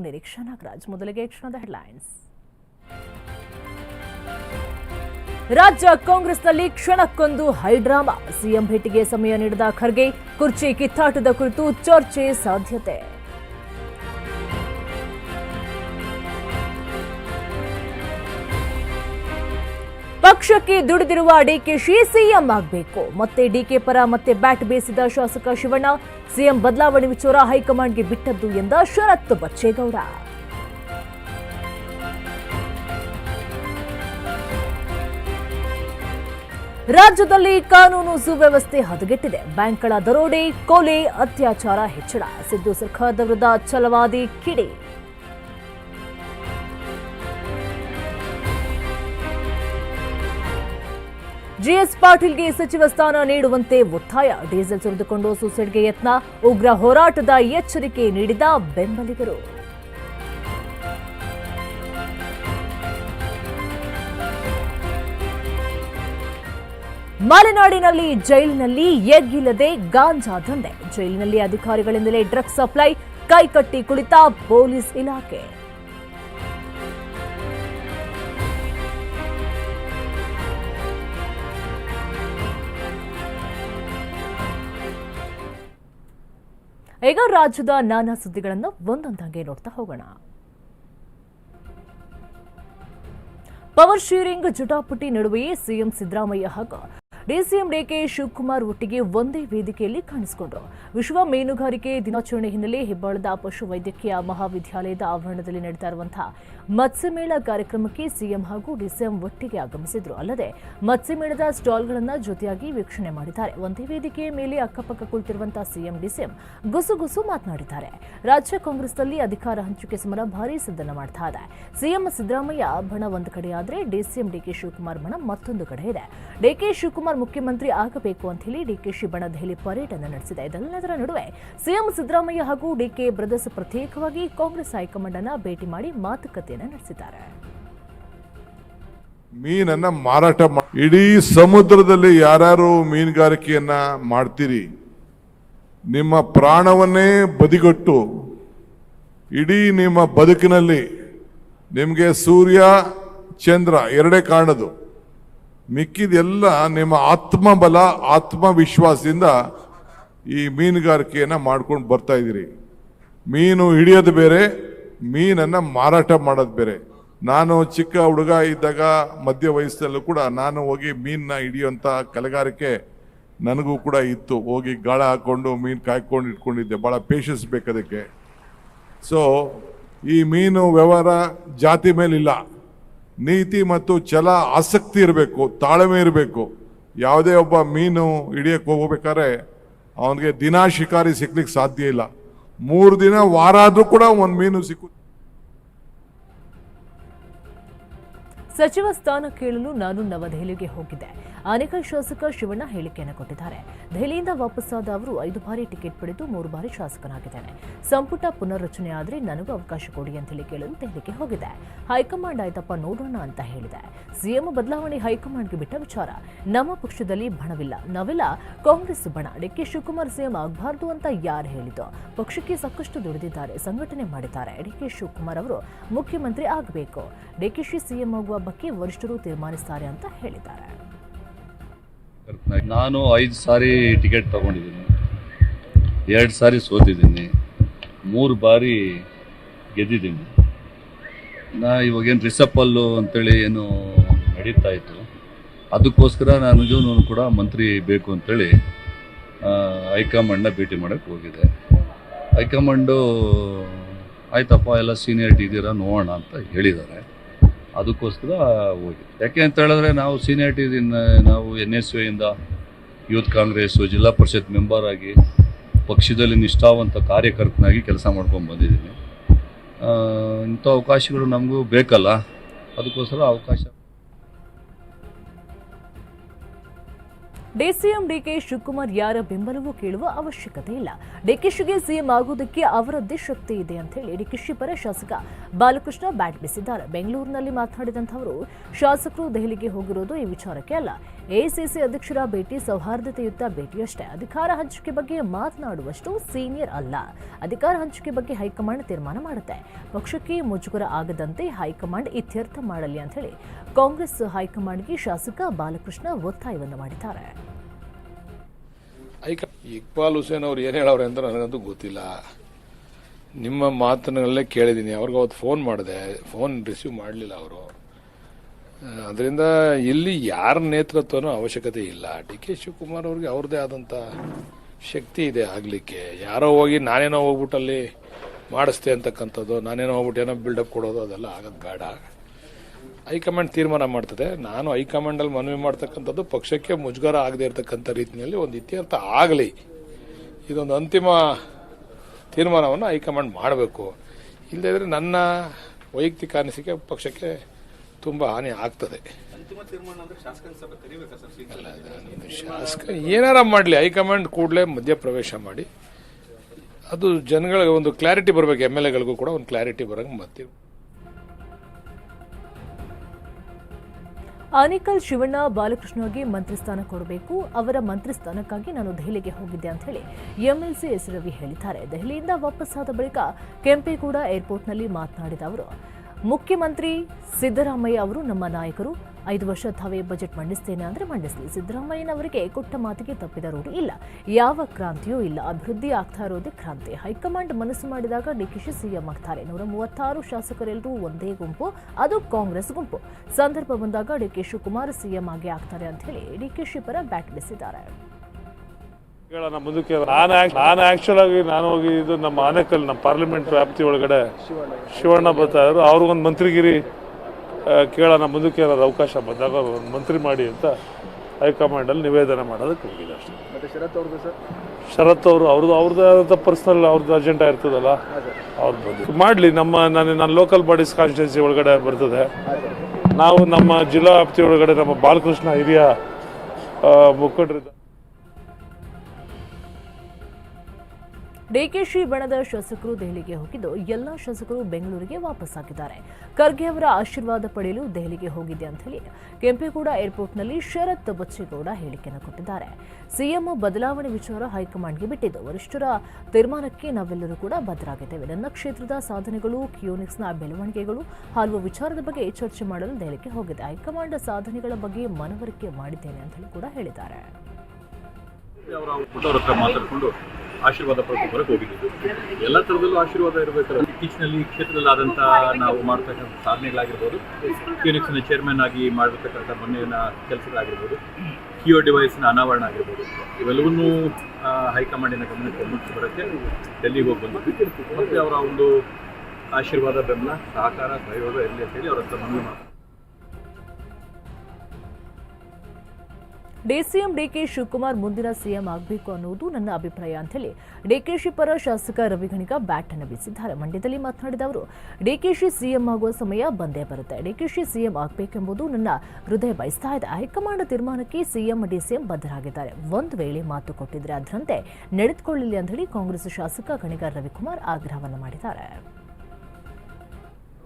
ನಿರೀಕ್ಷಾ ನಾಗರಾಜ್. ಮೊದಲಿಗೆ ಕ್ಷಣದ ಹೆಡ್ಲೈನ್ಸ್ ರಾಜ್ಯ ಕಾಂಗ್ರೆಸ್ನಲ್ಲಿ ಕ್ಷಣಕ್ಕೊಂದು ಹೈಡ್ರಾಮಾ ಸಿಎಂ ಭೇಟಿಗೆ ಸಮಯ ನೀಡಿದ ಖರ್ಗೆ, ಕುರ್ಚಿ ಕಿತ್ತಾಟದ ಕುರಿತು ಚರ್ಚೆ ಸಾಧ್ಯತೆ. ಪಕ್ಷಕ್ಕೆ ದುಡಿದಿರುವ ಡಿಕೆಶಿ ಸಿಎಂ ಆಗಬೇಕು. ಮತ್ತೆ ಡಿಕೆ ಪರ ಮತ್ತೆ ಬ್ಯಾಟ್ ಬೇಸಿದ ಶಾಸಕ ಶಿವಣ್ಣ, ಸಿಎಂ ಬದಲಾವಣೆ ವಿಚಾರ ಹೈಕಮಾಂಡ್ಗೆ ಬಿಟ್ಟದ್ದು ಎಂದ ಶರತ್ ಬಚ್ಚೇಗೌಡ. ರಾಜ್ಯದಲ್ಲಿ ಕಾನೂನು ಸುವ್ಯವಸ್ಥೆ ಹದಗೆಟ್ಟಿದೆ. ಬ್ಯಾಂಕ್ಗಳ ದರೋಡೆ, ಕೊಲೆ, ಅತ್ಯಾಚಾರ ಹೆಚ್ಚಳ. ಸಿದ್ದು ಸರ್ಕಾರದ ವಿರುದ್ಧ ಛಲವಾದಿ ಕಿಡಿ. ಜಿಎಸ್ ಪಾಟೀಲ್ಗೆ ಸಚಿವ ಸ್ಥಾನ ನೀಡುವಂತೆ ಒತ್ತಾಯ. ಡೀಸೆಲ್ ಸುರಿದುಕೊಂಡು ಸೂಸೈಡ್ಗೆ ಯತ್ನ. ಉಗ್ರ ಹೋರಾಟದ ಎಚ್ಚರಿಕೆ ನೀಡಿದ ಬೆಂಬಲಿಗರು. ಮಲೆನಾಡಿನಲ್ಲಿ ಜೈಲಿನಲ್ಲಿ ಎಗ್ಗಿಲ್ಲದೆ ಗಾಂಜಾ ದಂಧೆ. ಜೈಲಿನಲ್ಲಿ ಅಧಿಕಾರಿಗಳಿಂದಲೇ ಡ್ರಗ್ಸ್ ಸಪ್ಲೈ ಕೈಕಟ್ಟಿ ಕುಳಿತ ಪೊಲೀಸ್ ಇಲಾಖೆ. ಈಗ ರಾಜ್ಯದ ನಾನಾ ಸುದ್ದಿಗಳನ್ನು ಒಂದೊಂದಾಗಿ ನೋಡ್ತಾ ಹೋಗೋಣ. ಪವರ್ ಶೇರಿಂಗ್ ಜಟಾಪಟಿ ನಡುವೆಯೇ ಸಿಎಂ ಸಿದ್ದರಾಮಯ್ಯ ಹಾಗೂ ಡಿಸಿಎಂ ಡಿಕೆ ಶಿವಕುಮಾರ್ ಒಟ್ಟಿಗೆ ಒಂದೇ ವೇದಿಕೆಯಲ್ಲಿ ಕಾಣಿಸಿಕೊಂಡರು. ವಿಶ್ವ ಮೀನುಗಾರಿಕೆ ದಿನಾಚರಣೆ ಹಿನ್ನೆಲೆ ಹೆಬ್ಬಾಳದ ಪಶು ವೈದ್ಯಕೀಯ ಮಹಾವಿದ್ಯಾಲಯದ ಆವರಣದಲ್ಲಿ ನಡೀತಾ ಇರುವಂತಹ ಮತ್ಸ್ಯಮೇಳ ಕಾರ್ಯಕ್ರಮಕ್ಕೆ ಸಿಎಂ ಹಾಗೂ ಡಿಸಿಎಂ ಒಟ್ಟಿಗೆ ಆಗಮಿಸಿದ್ರು. ಅಲ್ಲದೆ ಮತ್ಸ್ಯಮೇಳದ ಸ್ಟಾಲ್ಗಳನ್ನು ಜೊತೆಯಾಗಿ ವೀಕ್ಷಣೆ ಮಾಡಿದ್ದಾರೆ. ಒಂದೇ ವೇದಿಕೆಯ ಮೇಲೆ ಅಕ್ಕಪಕ್ಕ ಕುಳಿತಿರುವಂತಹ ಸಿಎಂ, ಡಿಸಿಎಂ ಗುಸುಗುಸು ಮಾತನಾಡಿದ್ದಾರೆ. ರಾಜ್ಯ ಕಾಂಗ್ರೆಸ್ನಲ್ಲಿ ಅಧಿಕಾರ ಹಂಚಿಕೆ ಸಮರ ಭಾರೀ ಸಿದ್ಧನ ಮಾಡ್ತಾ ಇದೆ. ಸಿಎಂ ಸಿದ್ದರಾಮಯ್ಯ ಬಣ ಒಂದು ಕಡೆಯಾದರೆ ಡಿಸಿಎಂ ಡಿಕೆ ಶಿವಕುಮಾರ್ ಬಣ ಮತ್ತೊಂದು ಕಡೆ ಇದೆ. ಡಿಕೆ ಶಿವಕುಮಾರ್ ಮುಖ್ಯಮಂತ್ರಿ ಆಗಬೇಕು ಅಂತ ಹೇಳಿ ಡಿಕೆಶಿ ಬಣ ದೆಹಲಿ ಪರ್ಯಟನೆ ನಡೆಸಿದೆ. ಇದೆಲ್ಲದರ ನಡುವೆ ಸಿಎಂ ಸಿದ್ದರಾಮಯ್ಯ ಹಾಗೂ ಡಿಕೆ ಬ್ರದರ್ಸ್ ಪ್ರತ್ಯೇಕವಾಗಿ ಕಾಂಗ್ರೆಸ್ ಹೈಕಮಾಂಡ್ ಅನ್ನ ಭೇಟಿ ಮಾಡಿ ಮಾತುಕತೆಯನ್ನು ನಡೆಸಿದ್ದಾರೆ. ಮೀನನ್ನ ಮಾರಾಟ ಇಡೀ ಸಮುದ್ರದಲ್ಲಿ ಯಾರು ಮೀನುಗಾರಿಕೆಯನ್ನ ಮಾಡ್ತೀರಿ, ನಿಮ್ಮ ಪ್ರಾಣವನ್ನೇ ಬದಿಗೊಟ್ಟು, ಇಡೀ ನಿಮ್ಮ ಬದುಕಿನಲ್ಲಿ ನಿಮಗೆ ಸೂರ್ಯ, ಚಂದ್ರ ಎರಡೇ ಕಾಣದು. ಮಿಕ್ಕಿದೆಲ್ಲ ನಿಮ್ಮ ಆತ್ಮಬಲ, ಆತ್ಮವಿಶ್ವಾಸದಿಂದ ಈ ಮೀನುಗಾರಿಕೆಯನ್ನು ಮಾಡ್ಕೊಂಡು ಬರ್ತಾ ಇದ್ದೀರಿ. ಮೀನು ಹಿಡಿಯೋದು ಬೇರೆ, ಮೀನನ್ನು ಮಾರಾಟ ಮಾಡೋದು ಬೇರೆ. ನಾನು ಚಿಕ್ಕ ಹುಡುಗ ಇದ್ದಾಗ ಮಧ್ಯ ವಯಸ್ಸಲ್ಲೂ ಕೂಡ ನಾನು ಹೋಗಿ ಮೀನನ್ನ ಹಿಡಿಯುವಂಥ ಕಲೆಗಾರಿಕೆ ನನಗೂ ಕೂಡ ಇತ್ತು. ಹೋಗಿ ಗಾಳ ಹಾಕ್ಕೊಂಡು ಮೀನು ಕಾಯ್ಕೊಂಡು ಇಟ್ಕೊಂಡಿದ್ದೆ. ಭಾಳ ಪೇಷನ್ಸ್ ಬೇಕದಕ್ಕೆ ಸೊ ಈ ಮೀನು ವ್ಯವಹಾರ ಜಾತಿ ಮೇಲಿಲ್ಲ. ನೀತಿ ಮತ್ತು ಛಲ ಆಸಕ್ತಿ ಇರಬೇಕು, ತಾಳ್ಮೆ ಇರಬೇಕು. ಯಾವುದೇ ಒಬ್ಬ ಮೀನು ಹಿಡಿಯಕ್ಕೆ ಹೋಗ್ಬೇಕಾದ್ರೆ ಅವನಿಗೆ ದಿನ ಶಿಕಾರಿ ಸಿಗ್ಲಿಕ್ಕೆ ಸಾಧ್ಯ ಇಲ್ಲ. ಮೂರು ದಿನ ವಾರ ಆದರೂ ಕೂಡ ಒಂದು ಮೀನು ಸಿಕ್ಕು ಸಚಿವ ಸ್ಥಾನ ಕೇಳಲು ನಾನು ನವದೆಹಲಿಗೆ ಹೋಗಿದ್ದೆ. ಅನೇಕ ಶಾಸಕ ಶಿವಣ್ಣ ಹೇಳಿಕೆಯನ್ನು ಕೊಟ್ಟಿದ್ದಾರೆ. ದೆಹಲಿಯಿಂದ ವಾಪಸ್ಸಾದ ಅವರು ಐದು ಬಾರಿ ಟಿಕೆಟ್ ಪಡೆದು ಮೂರು ಬಾರಿ ಶಾಸಕನಾಗಿದ್ದಾನೆ ಸಂಪುಟ ಪುನರ್ರಚನೆ ಆದರೆ ನನಗೂ ಅವಕಾಶ ಕೊಡಿ ಅಂತ ಹೇಳಿ ಕೇಳಲು ದೆಹಲಿಗೆ ಹೋಗಿದೆ ಹೈಕಮಾಂಡ್ ಆಯ್ತಪ್ಪ ನೋಡೋಣ ಅಂತ ಹೇಳಿದೆ. ಸಿಎಂ ಬದಲಾವಣೆ ಹೈಕಮಾಂಡ್ಗೆ ಬಿಟ್ಟ ವಿಚಾರ. ನಮ್ಮ ಪಕ್ಷದಲ್ಲಿ ಬಣವಿಲ್ಲ, ನಾವೆಲ್ಲ. ಕಾಂಗ್ರೆಸ್ ಬಣ. ಡಿಕೆ ಶಿವಕುಮಾರ್ ಸಿಎಂ ಆಗಬಾರದು ಅಂತ ಯಾರು ಹೇಳಿದ್ದು? ಪಕ್ಷಕ್ಕೆ ಸಾಕಷ್ಟು ದುಡಿದಿದ್ದಾರೆ, ಸಂಘಟನೆ ಮಾಡಿದ್ದಾರೆ. ಡಿಕೆ ಶಿವಕುಮಾರ್ ಅವರು ಮುಖ್ಯಮಂತ್ರಿ ಆಗಬೇಕು. ಡಿಕೆಶಿ ಸಿಎಂ ಆಗುವ ಬಗ್ಗೆ ವರಿಷ್ಠರು ತೀರ್ಮಾನಿಸ್ತಾರೆ ಅಂತ ಹೇಳಿದ್ದಾರೆ. ನಾನು ಐದು ಸಾರಿ ಟಿಕೆಟ್ ತಗೊಂಡಿದ್ದೀನಿ. ಎರಡು ಸಾರಿ ಸೋತಿದ್ದೀನಿ. ಮೂರು ಬಾರಿ ಗೆದ್ದಿದ್ದೀನಿ. ನಾ ಇವಾಗೇನು ರಿಸಪ್ಪಲ್ಲು ಅಂತೇಳಿ ಏನು ನಡೀತಾ ಇತ್ತು. ಅದಕ್ಕೋಸ್ಕರ ನನಗೂ ಕೂಡ ಮಂತ್ರಿ ಬೇಕು ಅಂತೇಳಿ ಹೈಕಮಾಂಡ್ನ ಭೇಟಿ ಮಾಡೋಕ್ಕೆ ಹೋಗಿದ್ದೆ. ಹೈಕಮಾಂಡು, ಆಯ್ತಪ್ಪ, ಎಲ್ಲ ಸೀನಿಯರ್ಟಿ ಇದ್ದೀರಾ, ನೋಡೋಣ ಅಂತ ಹೇಳಿದ್ದಾರೆ. ಅದಕ್ಕೋಸ್ಕರ ಹೋಗಿ ಯಾಕೆ ಅಂತ ಹೇಳಿದ್ರೆ ನಾವು ಸೀನಿಯರಿಟಿ ನಾವು ಎನ್ ಎಸ್ ಯುಯಿಂದ ಯೂತ್ ಕಾಂಗ್ರೆಸ್ಸು ಜಿಲ್ಲಾ ಪರಿಷತ್ ಮೆಂಬರ್ ಆಗಿ ಪಕ್ಷದಲ್ಲಿ ನಿಷ್ಠಾವಂತ ಕಾರ್ಯಕರ್ತನಾಗಿ ಕೆಲಸ ಮಾಡ್ಕೊಂಡು ಬಂದಿದ್ದೀನಿ. ಇಂಥ ಅವಕಾಶಗಳು ನಮಗೂ ಬೇಕಲ್ಲ. ಅದಕ್ಕೋಸ್ಕರ ಅವಕಾಶ ಡಿಸಿಎಂ ಡಿಕೆ ಶಿವಕುಮಾರ್ ಯಾರ ಬೆಂಬಲವೂ ಕೇಳುವ ಅವಶ್ಯಕತೆ ಇಲ್ಲ. ಡಿಕೆಶಿಗೆ ಸಿಎಂ ಆಗುವುದಕ್ಕೆ ಅವರದ್ದೇ ಶಕ್ತಿ ಇದೆ ಅಂತ ಹೇಳಿ ಡಿಕೆಶಿ ಪರ ಶಾಸಕ ಬಾಲಕೃಷ್ಣ ಬ್ಯಾಟ್ ಬೀಸಿದ್ದಾರೆ. ಬೆಂಗಳೂರಿನಲ್ಲಿ ಮಾತನಾಡಿದಂಥವರು, ಶಾಸಕರು ದೆಹಲಿಗೆ ಹೋಗಿರೋದು ಈ ವಿಚಾರಕ್ಕೆ ಅಲ್ಲ. ಎಐಸಿಸಿ ಅಧ್ಯಕ್ಷರ ಭೇಟಿ ಸೌಹಾರ್ದತೆಯುತ ಭೇಟಿಯಷ್ಟೇ. ಅಧಿಕಾರ ಹಂಚಿಕೆ ಬಗ್ಗೆ ಮಾತನಾಡುವಷ್ಟು ಸೀನಿಯರ್ ಅಲ್ಲ. ಅಧಿಕಾರ ಹಂಚಿಕೆ ಬಗ್ಗೆ ಹೈಕಮಾಂಡ್ ತೀರ್ಮಾನ ಮಾಡುತ್ತೆ. ಪಕ್ಷಕ್ಕೆ ಮುಜುಗರ ಆಗದಂತೆ ಹೈಕಮಾಂಡ್ ಇತ್ಯರ್ಥ ಮಾಡಲಿ ಅಂತ ಹೇಳಿ ಕಾಂಗ್ರೆಸ್ ಹೈಕಮಾಂಡ್ಗೆ ಶಾಸಕ ಬಾಲಕೃಷ್ಣ ಒತ್ತಾಯವನ್ನು ಮಾಡಿದ್ದಾರೆ. ಇಕ್ಬಾಲ್ ಹುಸೇನ್ ಅವ್ರು ಏನು ಹೇಳವ್ರೆ ಅಂತ ನನಗಂತೂ ಗೊತ್ತಿಲ್ಲ. ನಿಮ್ಮ ಮಾತನ್ನಲ್ಲೇ ಕೇಳಿದ್ದೀನಿ. ಅವ್ರಿಗೆ ಅವತ್ತು ಫೋನ್ ಮಾಡಿದೆ. ಫೋನ್ ರಿಸೀವ್ ಮಾಡಲಿಲ್ಲ ಅವರು. ಅದರಿಂದ ಇಲ್ಲಿ ಯಾರ ನೇತೃತ್ವನೂ ಅವಶ್ಯಕತೆ ಇಲ್ಲ. ಡಿ ಕೆ ಶಿವಕುಮಾರ್ ಅವ್ರಿಗೆ ಅವ್ರದ್ದೇ ಆದಂಥ ಶಕ್ತಿ ಇದೆ ಆಗಲಿಕ್ಕೆ. ಯಾರೋ ಹೋಗಿ ನಾನೇನೋ ಹೋಗ್ಬಿಟ್ಟು ಅಲ್ಲಿ ಮಾಡಿಸ್ತೆ ಅಂತಕ್ಕಂಥದ್ದು, ನಾನೇನೋ ಹೋಗ್ಬಿಟ್ಟು ಏನೋ ಬಿಲ್ಡಪ್ ಕೊಡೋದು ಅದೆಲ್ಲ ಆಗೋದು ಬೇಡ. ಹೈಕಮಾಂಡ್ ತೀರ್ಮಾನ ಮಾಡ್ತದೆ. ನಾನು ಹೈಕಮಾಂಡಲ್ಲಿ ಮನವಿ ಮಾಡ್ತಕ್ಕಂಥದ್ದು ಪಕ್ಷಕ್ಕೆ ಮುಜುಗರ ಆಗದೆ ಇರತಕ್ಕಂಥ ರೀತಿಯಲ್ಲಿ ಒಂದು ಇತ್ಯರ್ಥ ಆಗಲಿ. ಇದೊಂದು ಅಂತಿಮ ತೀರ್ಮಾನವನ್ನು ಹೈಕಮಾಂಡ್ ಮಾಡಬೇಕು. ಇಲ್ಲದೇ ಇದ್ರೆ ನನ್ನ ವೈಯಕ್ತಿಕ ಅನಿಸಿಕೆ ಪಕ್ಷಕ್ಕೆ ತುಂಬ ಹಾನಿ ಆಗ್ತದೆ. ಶಾಸಕ ಏನಾರ ಮಾಡಲಿ. ಹೈಕಮಾಂಡ್ ಕೂಡಲೇ ಮಧ್ಯಪ್ರವೇಶ ಮಾಡಿ. ಅದು ಜನಗಳಿಗೆ ಒಂದು ಕ್ಲಾರಿಟಿ ಬರಬೇಕು ಎಂ ಎಲ್ ಎಗಳಿಗೂ ಕೂಡ ಒಂದು ಕ್ಲಾರಿಟಿ ಬರೋಂಗೆ ಮತ್ತೆ ಆನೇಕಲ್ ಶಿವಣ್ಣ ಬಾಲಕೃಷ್ಣಗೆ ಮಂತ್ರಿ ಸ್ಥಾನ ಕೊಡಬೇಕು. ಅವರ ಮಂತ್ರಿ ಸ್ಥಾನಕ್ಕಾಗಿ ನಾನು ದೆಹಲಿಗೆ ಹೋಗಿದ್ದೆ ಅಂತ ಹೇಳಿ ಎಂಎಲ್ಸಿ ಎಸ್ ರವಿ ಹೇಳಿದ್ದಾರೆ. ದೆಹಲಿಯಿಂದ ವಾಪಸ್ಸಾದ ಬಳಿಕ ಕೆಂಪೇಗೌಡ ಏರ್ಪೋರ್ಟ್ನಲ್ಲಿ ಮಾತನಾಡಿದ ಅವರು, ಮುಖ್ಯಮಂತ್ರಿ ಸಿದ್ದರಾಮಯ್ಯ ಅವರು ನಮ್ಮ ನಾಯಕರು ಐದು ವರ್ಷ ತಾವೇ ಬಜೆಟ್ ಮಂಡಿಸ್ತೇನೆ ಅಂದ್ರೆ ಮಂಡಿಸಲಿ. ಸಿದ್ದರಾಮಯ್ಯನವರಿಗೆ ಕೊಟ್ಟ ಮಾತಿಗೆ ತಪ್ಪಿದ ರೂಢಿ ಇಲ್ಲ. ಯಾವ ಕ್ರಾಂತಿಯೂ ಇಲ್ಲ. ಅಭಿವೃದ್ಧಿ ಆಗ್ತಾ ಇರೋದೇ ಕ್ರಾಂತಿ. ಹೈಕಮಾಂಡ್ ಮನಸ್ಸು ಮಾಡಿದಾಗ ಡಿಕೆಶಿ ಸಿಎಂ ಆಗ್ತಾರೆ. ನೂರ ಮೂವತ್ತಾರು ಶಾಸಕರೆಲ್ಲರೂ ಒಂದೇ ಗುಂಪು, ಅದು ಕಾಂಗ್ರೆಸ್ ಗುಂಪು. ಸಂದರ್ಭ ಬಂದಾಗ ಡಿಕೆ ಶಿವಕುಮಾರ್ ಸಿಎಂ ಆಗಿ ಆಗ್ತಾರೆ ಅಂತ ಹೇಳಿ ಡಿಕೆಶಿ ಪರ ಬ್ಯಾಟ್ ಬಿಸಿದ್ದಾರೆ. ಮುಂದಕ್ಕೆ ನಾನು ಆಕ್ಚುಲ್ ಆಗಿ ನಾನು ಹೋಗಿ ಇದು ನಮ್ಮ ಆನೆಕಲ್ ನಮ್ಮ ಪಾರ್ಲಿಮೆಂಟ್ ವ್ಯಾಪ್ತಿ ಒಳಗಡೆ ಶಿವಣ್ಣ ಬರ್ತಾ ಇದ್ರು. ಅವ್ರಿಗೊಂದು ಮಂತ್ರಿಗಿರಿ. ಕೇಳೋಣ ಮುಂದಕ್ಕೆ ಏನಾದ್ರು ಅವಕಾಶ ಬಂದಾಗ ಒಂದು ಮಂತ್ರಿ ಮಾಡಿ ಅಂತ ಹೈಕಮಾಂಡಲ್ಲಿ ನಿವೇದನೆ ಮಾಡೋದಕ್ಕೆ ಹೋಗಿದೆ ಅಷ್ಟೇ. ಶರತ್ ಅವರು ಅವ್ರದ್ದು ಅವ್ರದ್ದು ಆದಂಥ ಪರ್ಸನಲ್ ಅವ್ರದ್ದು ಅರ್ಜೆಂಟ್ ಇರ್ತದಲ್ಲ? ಅವ್ರ ಬಂದು ಮಾಡಲಿ ನಮ್ಮ ನಾನು ನಾನು ಲೋಕಲ್ ಬಾಡೀಸ್ ಕಾನ್ಸ್ಟಿಟ್ಯೂನ್ಸಿ ಒಳಗಡೆ ಬರ್ತದೆ. ನಾವು ನಮ್ಮ ಜಿಲ್ಲಾ ವ್ಯಾಪ್ತಿ ಒಳಗಡೆ ನಮ್ಮ ಬಾಲಕೃಷ್ಣ ಹಿರಿಯ ಮುಖಂಡರಿದ್ದ ಡಿಕೆಶಿ ಬಣದ ಶಾಸಕರು ದೆಹಲಿಗೆ ಹೋಗಿದ್ದು, ಎಲ್ಲ ಶಾಸಕರು ಬೆಂಗಳೂರಿಗೆ ವಾಪಸ್ಸಾಗಿದ್ದಾರೆ ಖರ್ಗೆ ಅವರ ಆಶೀರ್ವಾದ ಪಡೆಯಲು ದೆಹಲಿಗೆ ಹೋಗಿದೆ ಅಂತ ಹೇಳಿ ಕೆಂಪೇಗೌಡ ಏರ್ಪೋರ್ಟ್ನಲ್ಲಿ ಶರತ್ ಬಚ್ಚೇಗೌಡ ಹೇಳಿಕೆಯನ್ನು ಕೊಟ್ಟಿದ್ದಾರೆ. ಸಿಎಂ ಬದಲಾವಣೆ ವಿಚಾರ ಹೈಕಮಾಂಡ್ಗೆ ಬಿಟ್ಟಿದ್ದು, ವರಿಷ್ಠರ ತೀರ್ಮಾನಕ್ಕೆ ನಾವೆಲ್ಲರೂ ಕೂಡ ಬದ್ಧರಾಗಿದ್ದೇವೆ. ನನ್ನ ಕ್ಷೇತ್ರದ ಸಾಧನೆಗಳು, ಕಿಯೋನಿಕ್ಸ್ನ ಬೆಳವಣಿಗೆಗಳು ಹಲವು ವಿಚಾರದ ಬಗ್ಗೆ ಚರ್ಚೆ ಮಾಡಲು ದೆಹಲಿಗೆ ಹೋಗಿದೆ ಹೈಕಮಾಂಡ್ ಸಾಧನೆಗಳ ಬಗ್ಗೆ ಮನವರಿಕೆ ಮಾಡಿದ್ದೇನೆ ಅಂತ ಕೂಡ ಹೇಳಿದ್ದಾರೆ. ಆಶೀರ್ವಾದ ಪಡೆದು ಹೋಗಿದ್ದು. ಎಲ್ಲ ಥರದಲ್ಲೂ ಆಶೀರ್ವಾದ ಇರಬೇಕಾದ್ರೆ ಇತ್ತೀಚಿನಲ್ಲಿ ಈ ಕ್ಷೇತ್ರದಲ್ಲಿ ಆದಂಥ ನಾವು ಮಾಡ್ತಕ್ಕಂಥ ಸಾಧನೆಗಳಾಗಿರ್ಬೋದು. ಕ್ಯೂನಿಕ್ಸ್ನ ಚೇರ್ಮನ್ ಆಗಿ ಮಾಡಿರ್ತಕ್ಕಂಥ ಮೊನ್ನೆಯ ಕೆಲಸಗಳಾಗಿರ್ಬೋದು. ಕಿಯೋ ಡಿವೈಸ್ನ ಅನಾವರಣ ಆಗಿರ್ಬೋದು. ಇವೆಲ್ಲವನ್ನೂ ಹೈಕಮಾಂಡಿನ ಗಮನಕ್ಕೆ ಮುಂಚೆ ಬರೋಕ್ಕೆ ಡೆಲ್ಲಿಗೆ ಹೋಗಿ ಬಂದು ಮತ್ತು ಅವರ ಒಂದು ಆಶೀರ್ವಾದ ಬೆಂಬಲ, ಸಹಕಾರ, ಸಹಯೋಗ ಇರಲಿ ಅಂತೇಳಿ ಅವರ ಹತ್ರ ಮನವಿ ಮಾಡ್ತಾರೆ ಡಿಸಿಎಂ ಡಿಕೆ ಶಿವಕುಮಾರ್ ಮುಂದಿನ ಸಿಎಂ ಆಗಬೇಕು ಅನ್ನೋದು ನನ್ನ ಅಭಿಪ್ರಾಯ ಅಂತ ಹೇಳಿ ಡಿಕೆಶಿ ಪರ ಶಾಸಕ ರವಿಗಣಿಗ ಬ್ಯಾಟ್ ಅನ್ನು ಬೀಸಿದ್ದಾರೆ. ಮಂಡ್ಯದಲ್ಲಿ ಮಾತನಾಡಿದ ಅವರು ಡಿಕೆಶಿ ಸಿಎಂ ಆಗುವ ಸಮಯ ಬಂದೇ ಬರುತ್ತೆ. ಡಿಕೆಶಿ ಸಿಎಂ ಆಗಬೇಕೆಂಬುದು ನನ್ನ ಹೃದಯ ಬಯಸ್ತಾ ಇದೆ. ಹೈಕಮಾಂಡ್ ತೀರ್ಮಾನಕ್ಕೆ ಸಿಎಂ ಡಿಸಿಎಂ ಬದ್ಧರಾಗಿದ್ದಾರೆ. ಒಂದು ವೇಳೆ ಮಾತು ಕೊಟ್ಟಿದ್ರೆ ಅದರಂತೆ ನಡೆದುಕೊಳ್ಳಲಿ ಅಂತ ಹೇಳಿ ಕಾಂಗ್ರೆಸ್ ಶಾಸಕ ಗಣಿಗ ರವಿಕುಮಾರ್ ಆಗ್ರಹವನ್ನು ಮಾಡಿದ್ದಾರೆ.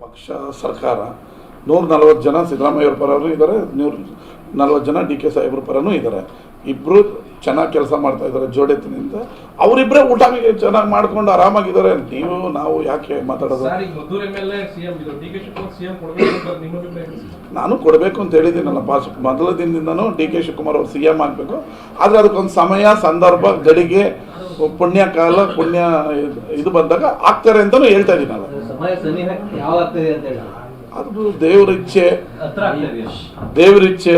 ಪಕ್ಷ, ಸರ್ಕಾರ ನೂರ ನಲವತ್ತು ಜನ ಸಿದ್ದರಾಮಯ್ಯವ್ರ ಪರವೂ ಇದ್ದಾರೆ ನೂರ ನಲವತ್ತು ಜನ ಡಿ ಕೆ ಸಾಹೇಬ್ರ ಪರನೂ ಇದ್ದಾರೆ ಇಬ್ಬರು ಚೆನ್ನಾಗಿ ಕೆಲಸ ಮಾಡ್ತಾ ಇದ್ದಾರೆ ಜೋಡೆತ್ತಿನಿಂದ. ಅವರಿಬ್ಬರೇ ಊಟ ಚೆನ್ನಾಗಿ ಮಾಡ್ಕೊಂಡು ಆರಾಮಾಗಿದ್ದಾರೆ ನೀವು ನಾವು ಯಾಕೆ ಮಾತಾಡೋದು? ಸರ್ ಈಗ ಮದ್ದೂರು ಎಂ ಸಿಎಂ ಇದು ಡಿ ಕೆ ಶಿವಕುಮಾರ್ ಸಿಎಂ ಕೊಡಬೇಕು ಅಂತ ನಿಮ್ಮ ಅಭಿಪ್ರಾಯ ನಾನು ಕೊಡಬೇಕು ಅಂತ ಹೇಳಿದ್ದೀನಲ್ಲ ಪಾಸ್ ಮೊದಲ ದಿನದಿಂದನೂ ಡಿ ಕೆ ಶಿವಕುಮಾರ್ ಅವರು ಸಿ ಎಂ ಆಗಬೇಕು. ಆದರೆ ಅದಕ್ಕೊಂದು ಸಮಯ ಸಂದರ್ಭ ಗಡಿಗೆ ಪುಣ್ಯ ಕಾಲ ಪುಣ್ಯ ಇದು- ಬಂದಾಗ ಆಗ್ತಾರೆ ಅಂತಲೂ ಹೇಳ್ತಾ ಇದ್ದೀನಿ ಅದು ದೇವ್ರ ಇಚ್ಛೆ. ದೇವ್ರ ಇಚ್ಛೆ.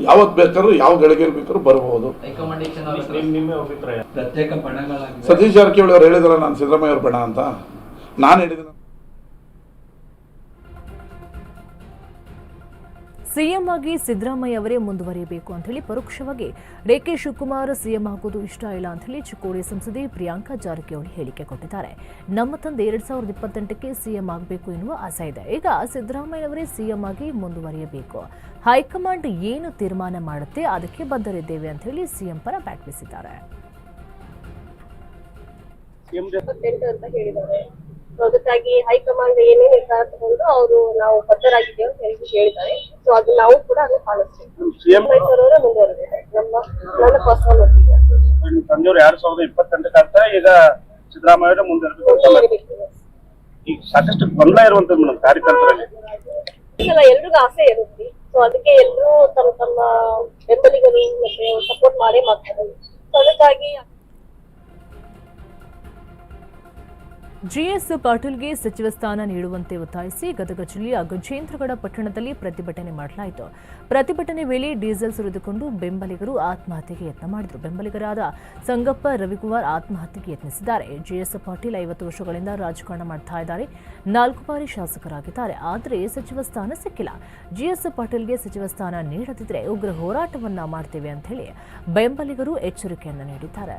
ಯಾವತ್ ಬೇಕಾದ್ರೂ ಯಾವ ಗಳಿಗೆಯಲ್ಲಿ ಬೇಕಾದ್ರೂ ಬರಬಹುದು ಸತೀಶ್ ಜಾರಕಿಹೊಳಿ ಅವ್ರು ಹೇಳಿದ್ರ ನಾನು ಸಿದ್ದರಾಮಯ್ಯ ಅವ್ರ ಬಣ ಅಂತ. ನಾನು ಹೇಳಿದ್ದೀನಿ ಸಿಎಂ ಆಗಿ ಸಿದ್ದರಾಮಯ್ಯ ಅವರೇ ಮುಂದುವರಿಯಬೇಕು ಅಂತ ಹೇಳಿ ಪರೋಕ್ಷವಾಗಿ ಡಿಕೆ ಶಿವಕುಮಾರ್ ಸಿಎಂ ಆಗೋದು ಇಷ್ಟ ಇಲ್ಲ ಅಂತ ಹೇಳಿ ಚಿಕ್ಕೋಡಿ ಸಂಸದೆ ಪ್ರಿಯಾಂಕಾ ಜಾರಕಿಹೊಳಿ ಹೇಳಿಕೆ ಕೊಟ್ಟಿದ್ದಾರೆ. ನಮ್ಮ ತಂದೆ ಎರಡ್ ಸಾವಿರದ ಇಪ್ಪತ್ತೆಂಟಕ್ಕೆ ಸಿಎಂ ಆಗಬೇಕು ಎನ್ನುವ ಆಸೆ ಇದೆ. ಈಗ ಸಿದ್ದರಾಮಯ್ಯ ಅವರೇ ಸಿಎಂ ಆಗಿ ಮುಂದುವರಿಯಬೇಕು. ಹೈಕಮಾಂಡ್ ಏನು ತೀರ್ಮಾನ ಮಾಡುತ್ತೆ ಅದಕ್ಕೆ ಬದ್ಧರಿದ್ದೇವೆ ಅಂತ ಹೇಳಿ ಸಿಎಂ ಪರ ಬ್ಯಾಟ್ ಬೀಸಿದ್ದಾರೆ ಇಪ್ಪತ್ತೆಂಟು ಅಂತ ಹೇಳಿದ್ದಾರೆ. ಸೊ ಅದಕ್ಕಾಗಿ ಹೈಕಮಾಂಡ್ ಏನೇ ನಿರ್ಧಾರ ತಗೊಂಡು ಅವರು ನಾವು ಬದ್ಧರಾಗಿದ್ದೇವೆ ಅಂತ ಹೇಳಿ ಹೇಳಿದ್ದಾರೆ. ಸೊ ಅದು ನಾವು ಕೂಡ ಅದನ್ನ ಪಾಲಿಸ್ತೀವಿ ಸರ್ ಅವರೇ ಮುಂದುವರೆದಿದೆ ನಮ್ಮ ನನ್ನ ಪರ್ಸನಲ್ ಒಪಿನಿಯನ್ ತಂದೆಯವರು ಎರಡ್ ಸಾವಿರದ ಇಪ್ಪತ್ತೆಂಟಕ್ಕೆ ಆಗ್ತಾರೆ ಈಗ ಸಿದ್ದರಾಮಯ್ಯ ಮುಂದೆ ಅಂತ ಈಗ ಸಾಕಷ್ಟು ಗೊಂದಲ ಇರುವಂತದ್ದು ಮೇಡಮ್ ಕಾರ್ಯಕರ್ತರಲ್ಲಿ. ಈಗಲ್ಲ ಎಲ್ರಿಗೂ ಆಸೆ ಇರುತ್ತೆ. ಸೊ ಅದಕ್ಕೆ ಎಲ್ಲರೂ ತಮ್ಮ ತಮ್ಮ ಬೆಂಬಲಿಗರು ಮತ್ತೆ ಸಪೋರ್ಟ್ ಮಾಡೇ ಮಾಡ್ತಾರೆ. ಸೊ ಅದಕ್ಕಾಗಿ ಜಿಎಸ್ ಪಾಟೀಲ್ಗೆ ಸಚಿವ ಸ್ಥಾನ ನೀಡುವಂತೆ ಒತ್ತಾಯಿಸಿ ಗದಗ ಜಿಲ್ಲೆಯ ಗಜೇಂದ್ರಗಡ ಪಟ್ಟಣದಲ್ಲಿ ಪ್ರತಿಭಟನೆ ಮಾಡಲಾಯಿತು. ಪ್ರತಿಭಟನೆ ವೇಳೆ ಡೀಸೆಲ್ ಸುರಿದುಕೊಂಡು ಬೆಂಬಲಿಗರು ಆತ್ಮಹತ್ಯೆಗೆ ಯತ್ನ ಮಾಡಿದರು. ಬೆಂಬಲಿಗರಾದ ಸಂಗಪ್ಪ ರವಿಕುಮಾರ್ ಆತ್ಮಹತ್ಯೆಗೆ ಯತ್ನಿಸಿದ್ದಾರೆ. ಜಿಎಸ್ ಪಾಟೀಲ್ ಐವತ್ತು ವರ್ಷಗಳಿಂದ ರಾಜಕಾರಣ ಮಾಡ್ತಾ ಇದ್ದಾರೆ. ನಾಲ್ಕು ಬಾರಿ ಶಾಸಕರಾಗಿದ್ದಾರೆ. ಆದರೆ ಸಚಿವ ಸ್ಥಾನ ಸಿಕ್ಕಿಲ್ಲ. ಜಿಎಸ್ ಪಾಟೀಲ್ಗೆ ಸಚಿವ ಸ್ಥಾನ ನೀಡದಿದ್ದರೆ ಉಗ್ರ ಹೋರಾಟವನ್ನ ಮಾಡ್ತೇವೆ ಅಂತ ಹೇಳಿ ಬೆಂಬಲಿಗರು ಎಚ್ಚರಿಕೆಯನ್ನು ನೀಡಿದ್ದಾರೆ.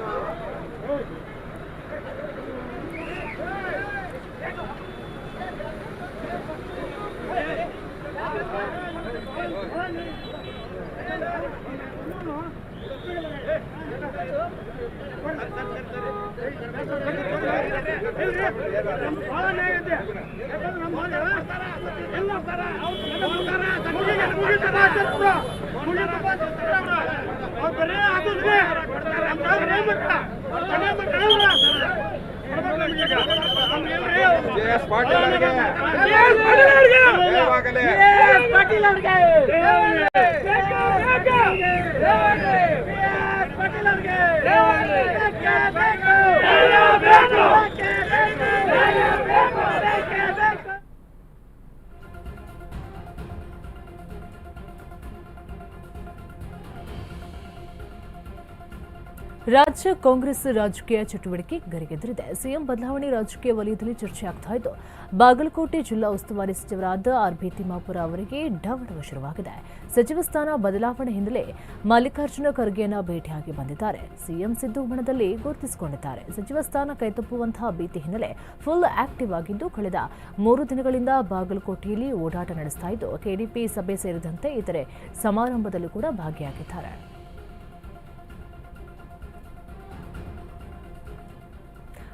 ಜೆಎಸ್ ಪಾಟೀಲ್ ಅವರಿಗೆ. ಜೆಎಸ್ ಪಾಟೀಲ್ ಅವರಿಗೆ. ಜೆಎಸ್ ಪಾಟೀಲ್ ಅವರಿಗೆ. ರಾಜ್ಯ ಕಾಂಗ್ರೆಸ್ ರಾಜಕೀಯ ಚಟುವಟಿಕೆ ಗರಿಗೆದರಿದೆ. ಸಿಎಂ ಬದಲಾವಣೆ ರಾಜಕೀಯ ವಲಯದಲ್ಲಿ ಚರ್ಚೆ ಆಗ್ತಾ ಇದ್ದು, ಬಾಗಲಕೋಟೆ ಜಿಲ್ಲಾ ಉಸ್ತುವಾರಿ ಸಚಿವರಾದ ಆರ್ ಬಿ ತಿಮ್ಮಾಪುರ ಅವರಿಗೆ ಡವಡವ ಶುರುವಾಗಿದೆ. ಸಚಿವ ಸ್ಥಾನ ಬದಲಾವಣೆ ಹಿನ್ನೆಲೆ ಮಲ್ಲಿಕಾರ್ಜುನ ಖರ್ಗೆಯನ್ನ ಭೇಟಿಯಾಗಿ ಬಂದಿದ್ದಾರೆ. ಸಿಎಂ ಸಿದ್ದು ಬಣದಲ್ಲಿ ಗುರುತಿಸಿಕೊಂಡಿದ್ದಾರೆ. ಸಚಿವ ಸ್ಥಾನ ಕೈತಪ್ಪುವಂತಹ ಭೀತಿ ಹಿನ್ನೆಲೆ ಫುಲ್ ಆಕ್ಟಿವ್ ಆಗಿದ್ದು, ಕಳೆದ ಮೂರು ದಿನಗಳಿಂದ ಬಾಗಲಕೋಟೆಯಲ್ಲಿ ಓಡಾಟ ನಡೆಸ್ತಾ ಇದ್ದು, ಕೆಡಿಪಿ ಸಭೆ ಸೇರಿದಂತೆ ಇತರೆ ಸಮಾರಂಭದಲ್ಲೂ ಕೂಡ ಭಾಗಿಯಾಗಿದ್ದಾರೆ.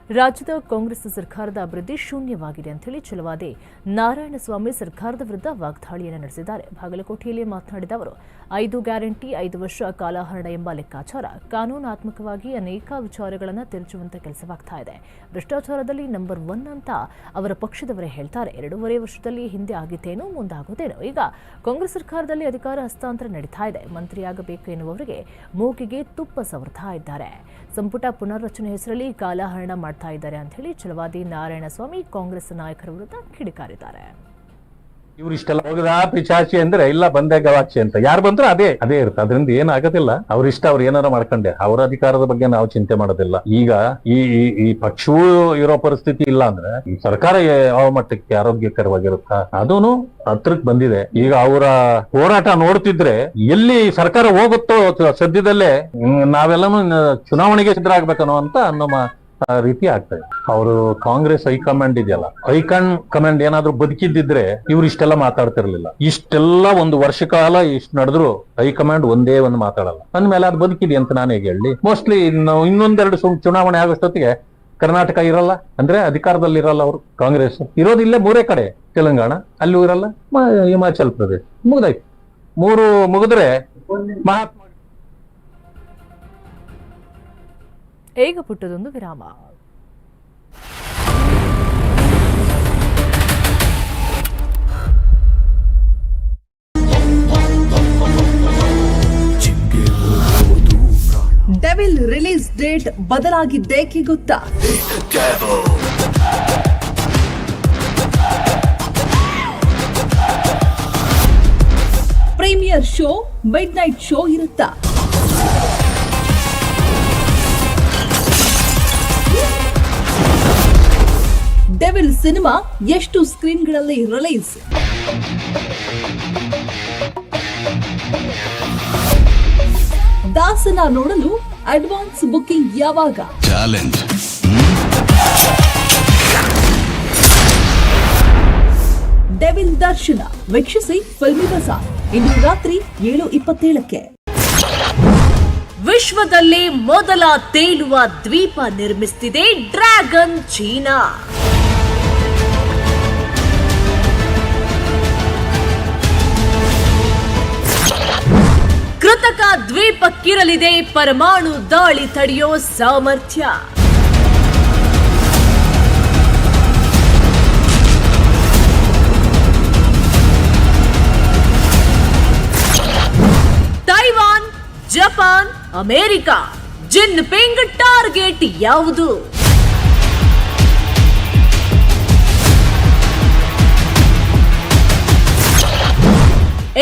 ರಾಜ್ಯದ ಕಾಂಗ್ರೆಸ್ ಸರ್ಕಾರದ ಅಭಿವೃದ್ಧಿ ಶೂನ್ಯವಾಗಿದೆ ಅಂತ ಹೇಳಿ ನಾರಾಯಣಸ್ವಾಮಿ ಸರ್ಕಾರದ ವಿರುದ್ಧ ವಾಗ್ದಾಳಿಯನ್ನು ನಡೆಸಿದ್ದಾರೆ. ಬಾಗಲಕೋಟೆಯಲ್ಲಿ ಮಾತನಾಡಿದ ಅವರು, ಐದು ಗ್ಯಾರಂಟಿ, ಐದು ವರ್ಷ ಕಾಲಹರಣ ಎಂಬ ಲೆಕ್ಕಾಚಾರ ಕಾನೂನಾತ್ಮಕವಾಗಿ ಅನೇಕ ವಿಚಾರಗಳನ್ನು ತಿರುಚುವಂತ ಕೆಲಸವಾಗ್ತಾ ಇದೆ. ಭ್ರಷ್ಟಾಚಾರದಲ್ಲಿ ನಂಬರ್ ಒನ್ ಅಂತ ಅವರ ಪಕ್ಷದವರೇ ಹೇಳ್ತಾರೆ. ಎರಡೂವರೆ ವರ್ಷದಲ್ಲಿ ಹಿಂದೆ ಆಗಿತ್ತೇನೋ ಮುಂದಾಗುತ್ತೇನೋ ಈಗ ಕಾಂಗ್ರೆಸ್ ಸರ್ಕಾರದಲ್ಲಿ ಅಧಿಕಾರ ಹಸ್ತಾಂತರ ನಡೀತಾ ಇದೆ. ಮಂತ್ರಿಯಾಗಬೇಕು ಎನ್ನುವವರಿಗೆ ಮೂಗಿಗೆ ತುಪ್ಪ ಸವರ್ತಾ ಇದ್ದಾರೆ. ಸಂಪುಟ ಪುನರ್ರಚನೆ ಹೆಸರಲ್ಲಿ ಕಾಲಹರಣ ಮಾಡ್ತಾ ಇದ್ದಾರೆ ಅಂತ ಹೇಳಿ ಛಲವಾದಿ ನಾರಾಯಣಸ್ವಾಮಿ ಕಾಂಗ್ರೆಸ್ ನಾಯಕರ ವಿರುದ್ಧ ಕಿಡಿಕಾರಿದ್ದಾರೆ. ಇವ್ರು ಇಷ್ಟೆಲ್ಲ ಹೋಗದ ಪಿಚಾಚಿ ಅಂದ್ರೆ ಇಲ್ಲ, ಬಂದೆ ಗವಾಚಿ ಅಂತ. ಯಾರು ಬಂದ್ರು ಅದೇ ಅದೇ ಇರುತ್ತೆ. ಅದರಿಂದ ಏನಾಗೋದಿಲ್ಲ ಅವ್ರ ಇಷ್ಟ, ಅವ್ರು ಏನಾರ ಮಾಡ್ಕೊಂಡೆ. ಅವ್ರ ಅಧಿಕಾರದ ಬಗ್ಗೆ ನಾವು ಚಿಂತೆ ಮಾಡೋದಿಲ್ಲ. ಈಗ ಈ, ಈ- ಪಕ್ಷವೂ ಇರೋ ಪರಿಸ್ಥಿತಿ ಇಲ್ಲ ಅಂದ್ರೆ ಸರ್ಕಾರ ಯಾವ ಮಟ್ಟಕ್ಕೆ ಆರೋಗ್ಯಕರವಾಗಿರುತ್ತಾ? ಅದೂನು ಹತ್ರಕ್ ಬಂದಿದೆ. ಈಗ ಅವರ ಹೋರಾಟ ನೋಡ್ತಿದ್ರೆ ಎಲ್ಲಿ ಸರ್ಕಾರ ಹೋಗುತ್ತೋ ಸದ್ಯದಲ್ಲೇ ನಾವೆಲ್ಲಾನು ಚುನಾವಣೆಗೆ ಸಿದ್ಧರಾಗ್ಬೇಕನ್ನೋ ಅಂತ ಅನ್ನೋ ಮ- ಆ ರೀತಿ ಆಗ್ತದೆ. ಅವರು ಕಾಂಗ್ರೆಸ್ ಹೈಕಮಾಂಡ್ ಇದೆಯಲ್ಲ ಹೈಕಮಾಂಡ್ ಕಮಾಂಡ್ ಏನಾದ್ರೂ ಬದುಕಿದ್ದಿದ್ರೆ ಇವ್ರು ಇಷ್ಟೆಲ್ಲ ಮಾತಾಡ್ತಿರ್ಲಿಲ್ಲ. ಇಷ್ಟೆಲ್ಲ ಒಂದು ವರ್ಷ ಕಾಲ ಇಷ್ಟು ನಡೆದ್ರು ಹೈಕಮಾಂಡ್ ಒಂದೇ ಒಂದು ಮಾತಾಡಲ್ಲ. ಅಂದ್ಮೇಲೆ ಅದು ಬದುಕಿದೆ ಅಂತ ನಾನು ಹೇಗೆ ಹೇಳಿ ಮೋಸ್ಟ್ಲಿ ಇನ್ನೊಂದೆರಡು ಚುನಾವಣೆ ಆಗೋಷ್ಟೊತ್ತಿಗೆ ಕರ್ನಾಟಕ ಇರಲ್ಲ, ಅಂದ್ರೆ ಅಧಿಕಾರದಲ್ಲಿ ಇರಲ್ಲ ಅವರು ಕಾಂಗ್ರೆಸ್. ಇರೋದು ಇಲ್ಲೇ ಮೂರೇ ಕಡೆ, ತೆಲಂಗಾಣ, ಅಲ್ಲೂ ಇರಲ್ಲ ಹಿಮಾಚಲ್ ಪ್ರದೇಶ್. ಮುಗ್ದಾಯ್ತು. ಮೂರು ಮುಗಿದ್ರೆ ಮಹಾತ್ಮ ಈಗ ಪುಟ್ಟದೊಂದು ವಿರಾಮ. ಡೆವಿಲ್ ರಿಲೀಸ್ ಡೇಟ್ ಬದಲಾಗಿದ್ದೇಕೆ ಗೊತ್ತಾ? Premiere show midnight show ಇರುತ್ತಾ? ಡೆವಿಲ್ ಸಿನಿಮಾ ಎಷ್ಟು ಸ್ಕ್ರೀನ್ಗಳಲ್ಲಿ ರಿಲೀಸ್ ದಾಸನ ನೋಡಲು ಅಡ್ವಾನ್ಸ್ ಬುಕಿಂಗ್ ಯಾವಾಗ? ಚಾಲೆಂಜ್ ಡೆವಿಲ್ ದರ್ಶನ ವೀಕ್ಷಿಸಿ ಫಿಲ್ಮಿ ಬಜಾರ್ ಇಂದು ರಾತ್ರಿ ಏಳು ಇಪ್ಪತ್ತೇಳಕ್ಕೆ. ವಿಶ್ವದಲ್ಲೇ ಮೊದಲ ತೇಲುವ ದ್ವೀಪ ನಿರ್ಮಿಸುತ್ತಿದೆ ಡ್ರ್ಯಾಗನ್ ಚೀನಾ. ಕೃತಕ ದ್ವೀಪಕ್ಕಿರಲಿದೆ ಪರಮಾಣು ದಾಳಿ ತಡೆಯೋ ಸಾಮರ್ಥ್ಯ. Taiwan Japan America Jinping target ಯಾವುದು?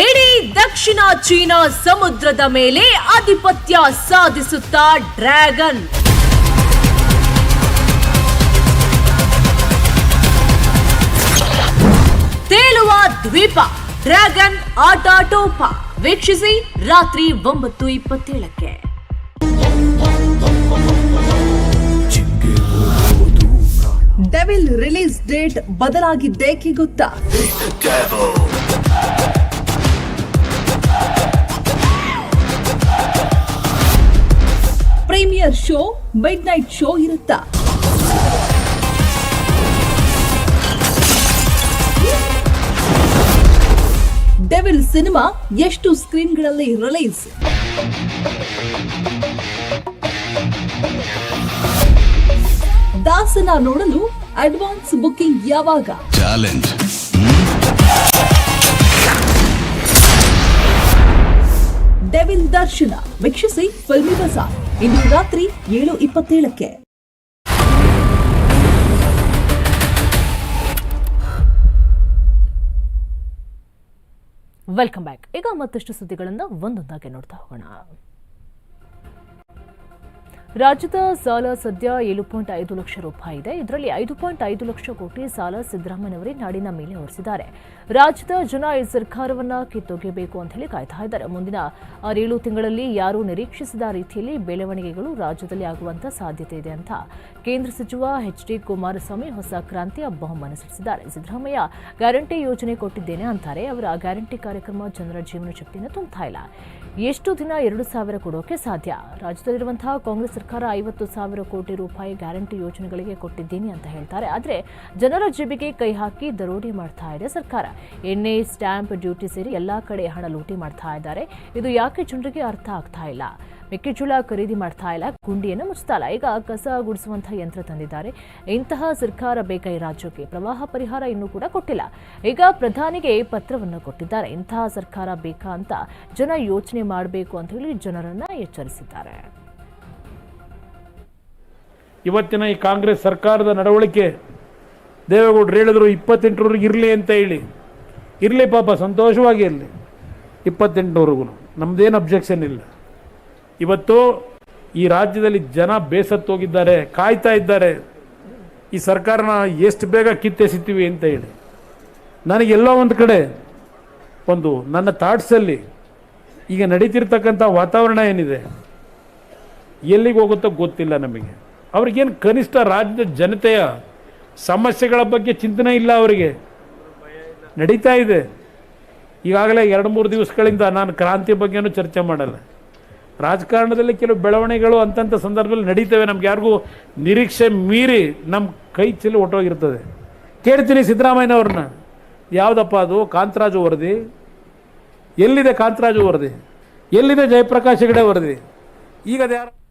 ಇಡೀ ದಕ್ಷಿಣ ಚೀನಾ ಸಮುದ್ರದ ಮೇಲೆ ಆಧಿಪತ್ಯ ಸಾಧಿಸುತ್ತಾ ಡ್ರ್ಯಾಗನ್. ತೇಲುವ ದ್ವೀಪ, ಡ್ರ್ಯಾಗನ್ ಆಟಾಟೋಪ ವೀಕ್ಷಿಸಿ ರಾತ್ರಿ ಒಂಬತ್ತು ಇಪ್ಪತ್ತೇಳಕ್ಕೆ. ಡೆವಿಲ್ ರಿಲೀಸ್ ಡೇಟ್ ಬದಲಾಗಿದ್ದೇಕೆ ಗೊತ್ತಾ? ಶೋ ಮಿಡ್ ನೈಟ್ ಶೋ ಇರುತ್ತಾ? ಡೆವಿಲ್ ಸಿನಿಮಾ ಎಷ್ಟು ಸ್ಕ್ರೀನ್ಗಳಲ್ಲಿ ರಿಲೀಸ್ ದಾಸನ ನೋಡಲು ಅಡ್ವಾನ್ಸ್ ಬುಕಿಂಗ್ ಯಾವಾಗ? ಚಾಲೆಂಜ್ ಡೆವಿಲ್ ದರ್ಶನ. ವೀಕ್ಷಿಸಿ ಫಿಲ್ಮಿ ಬಜಾರ್. ಇಂದು ರಾತ್ರಿ ಏಳು ಇಪ್ಪತ್ತೇಳಕ್ಕೆ. ವೆಲ್ಕಮ್ ಬ್ಯಾಕ್ ಈಗ ಮತ್ತಷ್ಟು ಸುದ್ದಿಗಳನ್ನು ಒಂದೊಂದಾಗಿ ನೋಡ್ತಾ ಹೋಗೋಣ. ರಾಜ್ಯದ ಸಾಲ ಸದ್ಯ ಏಳು ಪಾಯಿಂಟ್ ಐದು ಲಕ್ಷ ರೂಪಾಯಿ ಇದೆ. ಇದರಲ್ಲಿ ಐದು ಪಾಯಿಂಟ್ ಐದು ಲಕ್ಷ ಕೋಟಿ ಸಾಲ ಸಿದ್ದರಾಮಯ್ಯನವರೇ ನಾಡಿನ ಮೇಲೆ ಹೊರಿಸಿದ್ದಾರೆ. ರಾಜ್ಯದ ಜನ ಈ ಸರ್ಕಾರವನ್ನ ಕಿತ್ತೊಗೆಯಬೇಕು ಅಂತ ಹೇಳಿ ಕಾಯ್ತಾ ಇದ್ದಾರೆ. ಮುಂದಿನ ಆರೇಳು ತಿಂಗಳಲ್ಲಿ ಯಾರು ನಿರೀಕ್ಷಿಸಿದ ರೀತಿಯಲ್ಲಿ ಬೆಳವಣಿಗೆಗಳು ರಾಜ್ಯದಲ್ಲಿ ಆಗುವಂತ ಸಾಧ್ಯತೆ ಇದೆ ಅಂತ ಕೇಂದ್ರ ಸಚಿವ ಎಚ್ ಡಿ ಕುಮಾರಸ್ವಾಮಿ ಹೊಸ ಕ್ರಾಂತಿಯ ಬಹುಮಾನ ಸಲ್ಲಿಸಿದ್ದಾರೆ. ಸಿದ್ದರಾಮಯ್ಯ, ಗ್ಯಾರಂಟಿ ಯೋಜನೆ ಕೊಟ್ಟಿದ್ದೇನೆ ಅಂತಾರೆ. ಅವರ ಗ್ಯಾರಂಟಿ ಕಾರ್ಯಕ್ರಮ ಜನರ ಜೀವನ ಶಕ್ತಿಯನ್ನು ತುಂಬ್ತಾ ಇಲ್ಲ. ಎಷ್ಟು ದಿನ ಎರಡು ಸಾವಿರ ಕೊಡೋಕೆ ಸಾಧ್ಯ? ರಾಜ್ಯದಲ್ಲಿರುವಂತಹ ಕಾಂಗ್ರೆಸ್ ಸರ್ಕಾರ ಐವತ್ತು ಸಾವಿರ ಕೋಟಿ ರೂಪಾಯಿ ಗ್ಯಾರಂಟಿ ಯೋಜನೆಗಳಿಗೆ ಕೊಟ್ಟಿದ್ದೀನಿ ಅಂತ ಹೇಳ್ತಾರೆ. ಆದರೆ ಜನರ ಜೇಬಿಗೆ ಕೈ ಹಾಕಿ ದರೋಡೆ ಮಾಡ್ತಾ ಇದೆ ಸರ್ಕಾರ. ಎಣ್ಣೆ, ಸ್ಟ್ಯಾಂಪ್, ಡ್ಯೂಟಿ ಸೇರಿ ಎಲ್ಲ ಕಡೆ ಹಣ ಲೂಟಿ ಮಾಡ್ತಾ ಇದ್ದಾರೆ. ಇದು ಯಾಕೆ ಜನರಿಗೆ ಅರ್ಥ ಆಗ್ತಾ ಇಲ್ಲ? ಮೆಕ್ಕೆಜೋಳ ಖರೀದಿ ಮಾಡ್ತಾ ಇಲ್ಲ, ಗುಂಡಿಯನ್ನು ಮುಚ್ತಾ ಈಗ ಕಸ ಗುಡಿಸುವಂತಹ ಯಂತ್ರ ತಂದಿದ್ದಾರೆ. ಇಂತಹ ಸರ್ಕಾರ ಬೇಕಾ ಈ ರಾಜ್ಯಕ್ಕೆ? ಪ್ರವಾಹ ಪರಿಹಾರ ಇನ್ನೂ ಕೂಡ ಕೊಟ್ಟಿಲ್ಲ. ಈಗ ಪ್ರಧಾನಿಗೆ ಪತ್ರವನ್ನು ಕೊಟ್ಟಿದ್ದಾರೆ. ಇಂತಹ ಸರ್ಕಾರ ಬೇಕಾ ಅಂತ ಜನ ಯೋಚನೆ ಮಾಡಬೇಕು ಅಂತ ಹೇಳಿ ಜನರನ್ನ ಎಚ್ಚರಿಸಿದ್ದಾರೆ. ಇವತ್ತಿನ ಈ ಕಾಂಗ್ರೆಸ್ ಸರ್ಕಾರದ ನಡವಳಿಕೆ, ದೇವೇಗೌಡರು ಹೇಳಿದ್ರು ಇಪ್ಪತ್ತೆಂಟರವರೆಗೆ ಇರಲಿ ಅಂತ ಹೇಳಿ. ಇರಲಿ ಪಾಪ, ಸಂತೋಷವಾಗಿ ಇರಲಿ. ಇಪ್ಪತ್ತೆಂಟರವರೆಗೂ. ನಮ್ಮದೇನು ಅಬ್ಜೆಕ್ಷನ್ ಇಲ್ಲ. ಇವತ್ತು ಈ ರಾಜ್ಯದಲ್ಲಿ ಜನ ಬೇಸತ್ತೋಗಿದ್ದಾರೆ ಕಾಯ್ತಾ ಇದ್ದಾರೆ. ಈ ಸರ್ಕಾರನ ಎಷ್ಟು ಬೇಗ ಕಿತ್ತೆಸಿತೀವಿ ಅಂತ ಹೇಳಿ. ನನಗೆಲ್ಲೋ ಒಂದು ಕಡೆ ಒಂದು ನನ್ನ ಥಾಟ್ಸಲ್ಲಿ ಈಗ ನಡೀತಿರ್ತಕ್ಕಂಥ ವಾತಾವರಣ ಏನಿದೆ? ಎಲ್ಲಿಗೆ ಹೋಗುತ್ತೋ ಗೊತ್ತಿಲ್ಲ ನಮಗೆ. ಅವ್ರಿಗೇನು ಕನಿಷ್ಠ ರಾಜ್ಯದ ಜನತೆಯ ಸಮಸ್ಯೆಗಳ ಬಗ್ಗೆ ಚಿಂತನೆ ಇಲ್ಲ ಅವರಿಗೆ. ನಡೀತಾ ಇದೆ. ಈಗಾಗಲೇ ಎರಡು ಮೂರು ದಿವಸಗಳಿಂದ ನಾನು ಕ್ರಾಂತಿ ಬಗ್ಗೆನೂ ಚರ್ಚೆ ಮಾಡಲ್ಲ. ರಾಜಕಾರಣದಲ್ಲಿ ಕೆಲವು ಬೆಳವಣಿಗೆಗಳು ಅಂತಂಥ ಸಂದರ್ಭದಲ್ಲಿ ನಡೀತವೆ. ನಮ್ಗೆ ಯಾರಿಗೂ ನಿರೀಕ್ಷೆ ಮೀರಿ ನಮ್ಮ ಕೈ ಚೆಲ್ಲಿ ಹೊಟ್ಟೋಗಿರ್ತದೆ ಕೇಳ್ತೀನಿ ಸಿದ್ದರಾಮಯ್ಯನವ್ರನ್ನ. ಯಾವುದಪ್ಪ ಅದು? ಕಾಂತರಾಜು ವರದಿ? ಎಲ್ಲಿದೆ ಕಾಂತರಾಜು ವರದಿ? ಎಲ್ಲಿದೆ ಜಯಪ್ರಕಾಶ್ ಹೆಗಡೆ ವರದಿ? ಈಗ ಅದು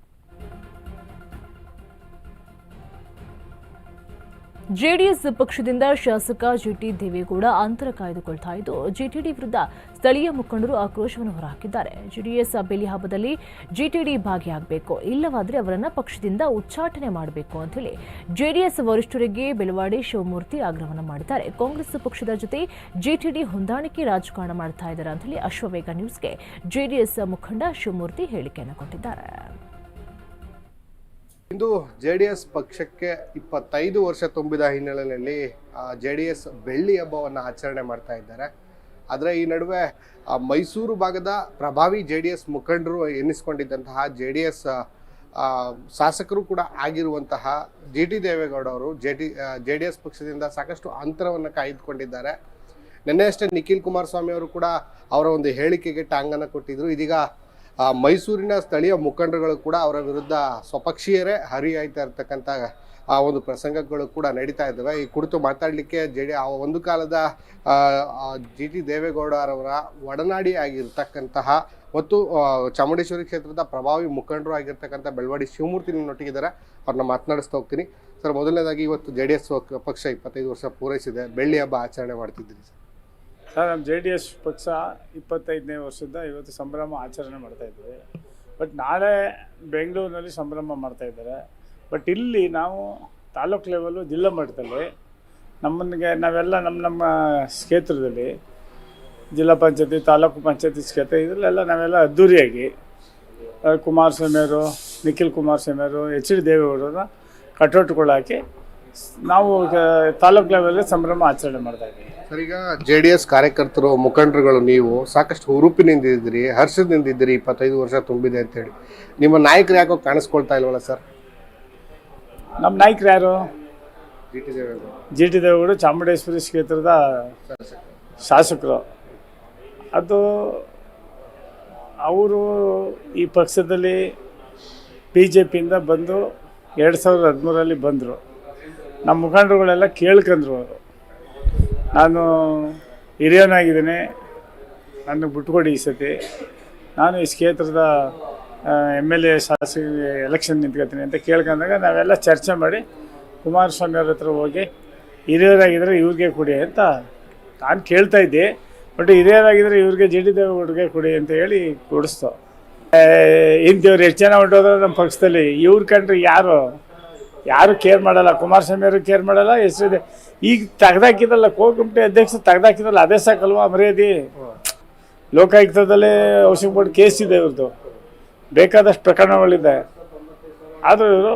ಜೆಡಿಎಸ್ ಪಕ್ಷದಿಂದ ಶಾಸಕ ಜಿಟಿ ದೇವೇಗೌಡ ಅಂತರ ಕಾಯ್ದುಕೊಳ್ತಾ ಇದ್ದು ಜಿಟಿಡಿ ವಿರುದ್ಧ ಸ್ಥಳೀಯ ಮುಖಂಡರು ಆಕ್ರೋಶವನ್ನು ಹೊರಹಾಕಿದ್ದಾರೆ. ಜೆಡಿಎಸ್ ಬೆಲಿ ಹಬ್ಬದಲ್ಲಿ ಜಿಟಿಡಿ ಭಾಗಿಯಾಗಬೇಕು. ಇಲ್ಲವಾದರೆ ಅವರನ್ನು ಪಕ್ಷದಿಂದ ಉಚ್ಚಾಟನೆ ಮಾಡಬೇಕು ಅಂತ ಹೇಳಿ ಜೆಡಿಎಸ್ ವರಿಷ್ಠರಿಗೆ ಬೆಳವಾಡಿ ಶಿವಮೂರ್ತಿ ಆಗ್ರಹವನ್ನು ಮಾಡಿದ್ದಾರೆ. ಕಾಂಗ್ರೆಸ್ ಪಕ್ಷದ ಜೊತೆ ಜಿಟಿಡಿ ಹೊಂದಾಣಿಕೆ ರಾಜಕಾರಣ ಮಾಡ್ತಾ ಅಂತ ಹೇಳಿ ಅಶ್ವವೇಗ ನ್ಯೂಸ್ಗೆ ಜೆಡಿಎಸ್ ಮುಖಂಡ ಶಿವಮೂರ್ತಿ ಹೇಳಿಕೆಯನ್ನು ಕೊಟ್ಟಿದ್ದಾರೆ. ಇಂದು ಜೆ ಡಿ ಎಸ್ ಪಕ್ಷಕ್ಕೆ ಇಪ್ಪತ್ತೈದು ವರ್ಷ ತುಂಬಿದ ಹಿನ್ನೆಲೆಯಲ್ಲಿ ಜೆ ಡಿ ಎಸ್ ಬೆಳ್ಳಿ ಹಬ್ಬವನ್ನು ಆಚರಣೆ ಮಾಡ್ತಾ ಇದ್ದಾರೆ. ಆದರೆ ಈ ನಡುವೆ ಮೈಸೂರು ಭಾಗದ ಪ್ರಭಾವಿ ಜೆ ಡಿ ಎಸ್ ಮುಖಂಡರು ಎನ್ನಿಸ್ಕೊಂಡಿದ್ದಂತಹ ಜೆ ಡಿ ಎಸ್ ಶಾಸಕರು ಕೂಡ ಆಗಿರುವಂತಹ ಜಿ ಟಿ ದೇವೇಗೌಡ ಅವರು J D J D S ಪಕ್ಷದಿಂದ ಸಾಕಷ್ಟು ಅಂತರವನ್ನು ಕಾಯ್ದುಕೊಂಡಿದ್ದಾರೆ. ನಿನ್ನೆ ಅಷ್ಟೇ ನಿಖಿಲ್ ಕುಮಾರಸ್ವಾಮಿ ಅವರು ಕೂಡ ಅವರ ಒಂದು ಹೇಳಿಕೆಗೆ ಟಾಂಗನ್ನು ಕೊಟ್ಟಿದ್ದರು ಇದೀಗ ಆ, ಮೈಸೂರಿನ ಸ್ಥಳೀಯ ಮುಖಂಡರುಗಳು ಕೂಡ ಅವರ ವಿರುದ್ಧ ಸ್ವಪಕ್ಷೀಯರೇ ಹರಿಯಾಯ್ತಾ ಇರ್ತಕ್ಕಂಥ ಆ ಒಂದು ಪ್ರಸಂಗಗಳು ಕೂಡ ನಡೀತಾ ಇದ್ದಾವೆ. ಈ ಕುರಿತು ಮಾತಾಡಲಿಕ್ಕೆ ಜೆ ಡಿ ಆ ಒಂದು ಕಾಲದ ಜಿ ಟಿ ದೇವೇಗೌಡರವರ ಒಡನಾಡಿ ಆಗಿರ್ತಕ್ಕಂತಹ ಮತ್ತು ಚಾಮುಂಡೇಶ್ವರಿ ಕ್ಷೇತ್ರದ ಪ್ರಭಾವಿ ಮುಖಂಡರು ಆಗಿರ್ತಕ್ಕಂಥ ಬೆಳವಾಡಿ ಶಿವಮೂರ್ತಿ ನನ್ನೊಟ್ಟಿಗಿದ್ದಾರೆ ಅವ್ರನ್ನ ಮಾತನಾಡಿಸ್ತಾ ಹೋಗ್ತೀನಿ. ಸರ್ ಮೊದಲನೇದಾಗಿ ಇವತ್ತು ಜೆ ಡಿ ಎಸ್ ಪಕ್ಷ ಇಪ್ಪತ್ತೈದು ವರ್ಷ ಪೂರೈಸಿದೆ. ಬೆಳ್ಳಿ ಹಬ್ಬ ಆಚರಣೆ ಮಾಡ್ತಿದ್ದೀರಿ ಸರ್. ಸರ್ ನಮ್ಮ ಜೆ ಡಿ ಎಸ್ ಪಕ್ಷ ಇಪ್ಪತ್ತೈದನೇ ವರ್ಷದ ಇವತ್ತು ಸಂಭ್ರಮ ಆಚರಣೆ ಮಾಡ್ತಾ ಇದ್ದೀವಿ ಬಟ್ ನಾಳೆ ಬೆಂಗಳೂರಿನಲ್ಲಿ ಸಂಭ್ರಮ ಮಾಡ್ತಾ ಇದ್ದಾರೆ. ಬಟ್ ಇಲ್ಲಿ ನಾವು ತಾಲೂಕು ಲೆವೆಲು ಜಿಲ್ಲಾ ಮಟ್ಟದಲ್ಲಿ ನಮ್ಮನಿಗೆ ನಾವೆಲ್ಲ ನಮ್ಮ ನಮ್ಮ ಕ್ಷೇತ್ರದಲ್ಲಿ ಜಿಲ್ಲಾ ಪಂಚಾಯತಿ, ತಾಲೂಕು ಪಂಚಾಯತಿ ಕ್ಷೇತ್ರ ಇದರಲ್ಲೆಲ್ಲ ನಾವೆಲ್ಲ ಅದ್ಧೂರಿಯಾಗಿ ಕುಮಾರಸ್ವಾಮಿಯವರು ನಿಖಿಲ್ ಕುಮಾರಸ್ವಾಮಿ ಅವರು, ಎಚ್ ಡಿ ದೇವೇಗೌಡರನ್ನ ಕಟೌಟ್ಗಳು ಹಾಕಿ ನಾವು ತಾಲೂಕ್ ಲೆವೆಲಲ್ಲಿ ಸಂಭ್ರಮ ಆಚರಣೆ ಮಾಡ್ತಾ ಇದ್ದೀವಿ ಸರ್ ಈಗ ಜೆ ಡಿ ಎಸ್ ಕಾರ್ಯಕರ್ತರು ಮುಖಂಡರುಗಳು ನೀವು ಸಾಕಷ್ಟು ಹುರುಪಿನಿಂದ ಇದ್ದೀರಿ ಹರ್ಷದಿಂದ ಇದ್ದೀರಿ ಇಪ್ಪತ್ತೈದು ವರ್ಷ ತುಂಬಿದೆ ಅಂತೇಳಿ. ನಿಮ್ಮ ನಾಯಕರು ಯಾಕೋ ಕಾಣಿಸ್ಕೊಳ್ತಾ ಇಲ್ವಲ್ಲ ಸರ್? ನಮ್ಮ ನಾಯಕರು ಯಾರು? G T Deve Gowda. G T Deve Gowda Chamundeshwari ಕ್ಷೇತ್ರದ ಶಾಸಕರು. ಅದು ಅವರು ಈ ಪಕ್ಷದಲ್ಲಿ ಬಿ ಜೆ ಪಿಯಿಂದ ಬಂದು ಎರಡು ಸಾವಿರದ ಹದಿಮೂರರಲ್ಲಿ ಬಂದರು. ನಮ್ಮ ಮುಖಂಡರುಗಳೆಲ್ಲ ಕೇಳ್ಕಂದ್ರು ಅವರು. ನಾನು ಹಿರಿಯನಾಗಿದ್ದೀನಿ. ನನಗೆ ಬಿಟ್ಕೊಡಿ ಈ ಸತಿ ನಾನು ಈ ಕ್ಷೇತ್ರದ ಎಂ ಎಲ್ ಎ ಶಾಸಕ ಎಲೆಕ್ಷನ್ ನಿಂತ್ಕೊತೀನಿ ಅಂತ ಕೇಳ್ಕೊಂಡಾಗ ನಾವೆಲ್ಲ ಚರ್ಚೆ ಮಾಡಿ ಕುಮಾರಸ್ವಾಮಿ ಅವ್ರ ಹತ್ರ ಹೋಗಿ ಹಿರಿಯರಾಗಿದ್ದರೆ ಇವ್ರಿಗೆ ಕೊಡಿ ಅಂತ ನಾನು ಕೇಳ್ತಾ ಇದ್ದೆ. ಬಟ್ ಹಿರಿಯರಾಗಿದ್ದರೆ ಇವ್ರಿಗೆ ಜಿ ಡಿ ದೇವೇಗೌಡರಿಗೆ ಕೊಡಿ ಅಂತ ಹೇಳಿ ಕೊಡಿಸ್ತು. ಇಂಥವ್ರು ಎಷ್ಟು ಜನ ಹೊಂಟೋದ್ರೆ ನಮ್ಮ ಪಕ್ಷದಲ್ಲಿ? ಇವ್ರ ಕಂಡ್ರೆ ಯಾರು? ಯಾರು ಕೇರ್ ಮಾಡಲ್ಲ, ಕುಮಾರಸ್ವಾಮಿ ಅವರು ಕೇರ್ ಮಾಡಲ್ಲ ಹೆಸರಿದೆ ಈಗ ತೆಗ್ದಾಕಿದಲ್ಲ ಕೋಗುಂಪೆ ಅಧ್ಯಕ್ಷ ತೆಗ್ದಾಕಿದಲ್ಲ ಅದೇ ಸಾಕಲ್ವಾ ಮರ್ಯಾದೆ? ಲೋಕಾಯುಕ್ತದಲ್ಲೇ ಔಷಧ ಬೋರ್ಡ್ ಕೇಸ್ ಇದೆ ಇವ್ರದ್ದು ಬೇಕಾದಷ್ಟು ಪ್ರಕರಣಗಳಿದೆ. ಆದರೂ ಇವರು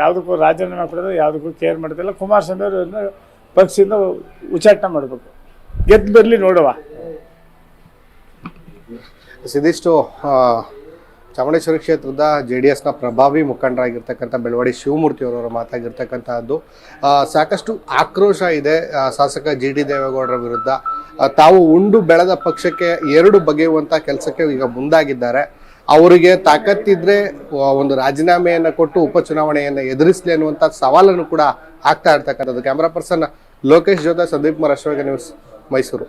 ಯಾವುದಕ್ಕೂ ರಾಜೀನಾಮೆ ಕೊಡೋದು ಯಾವುದಕ್ಕೂ ಕೇರ್ ಮಾಡ್ತಿಲ್ಲ. ಕುಮಾರಸ್ವಾಮಿ ಅವರು ಇವ್ರನ್ನ ಪಕ್ಷದಿಂದ ಉಚ್ಚಾಟನೆ ಮಾಡಬೇಕು. ಗೆದ್ದು ಬರಲಿ ನೋಡುವ. ಇದಿಷ್ಟು ಚಾಮುಂಡೇಶ್ವರಿ ಕ್ಷೇತ್ರದ ಜೆ ಡಿ ಎಸ್ನ ಪ್ರಭಾವಿ ಮುಖಂಡರಾಗಿರ್ತಕ್ಕಂಥ ಬೆಳವಾಡಿ ಶಿವಮೂರ್ತಿ ಅವರವರ ಮಾತಾಗಿರ್ತಕ್ಕಂಥದ್ದು ಸಾಕಷ್ಟು ಆಕ್ರೋಶ ಇದೆ ಶಾಸಕ ಜಿ ಡಿ ದೇವೇಗೌಡರ ವಿರುದ್ಧ. ತಾವು ಉಂಡು ಬೆಳೆದ ಪಕ್ಷಕ್ಕೆ ಎರಡು ಬಗೆಯುವಂಥ ಕೆಲಸಕ್ಕೆ ಈಗ ಮುಂದಾಗಿದ್ದಾರೆ. ಅವರಿಗೆ ತಾಕತ್ತಿದ್ರೆ ಒಂದು ರಾಜೀನಾಮೆಯನ್ನು ಕೊಟ್ಟು ಉಪಚುನಾವಣೆಯನ್ನು ಎದುರಿಸಲಿ ಅನ್ನುವಂಥ ಸವಾಲನ್ನು ಕೂಡ ಆಗ್ತಾ ಇರ್ತಕ್ಕಂಥದ್ದು. ಕ್ಯಾಮ್ರಾ ಪರ್ಸನ್ ಲೋಕೇಶ್ ಜೊತೆ ಸಂದೀಪ್ ಕುಮಾರ್ ಅಶ್ವಗ ನ್ಯೂಸ್ ಮೈಸೂರು.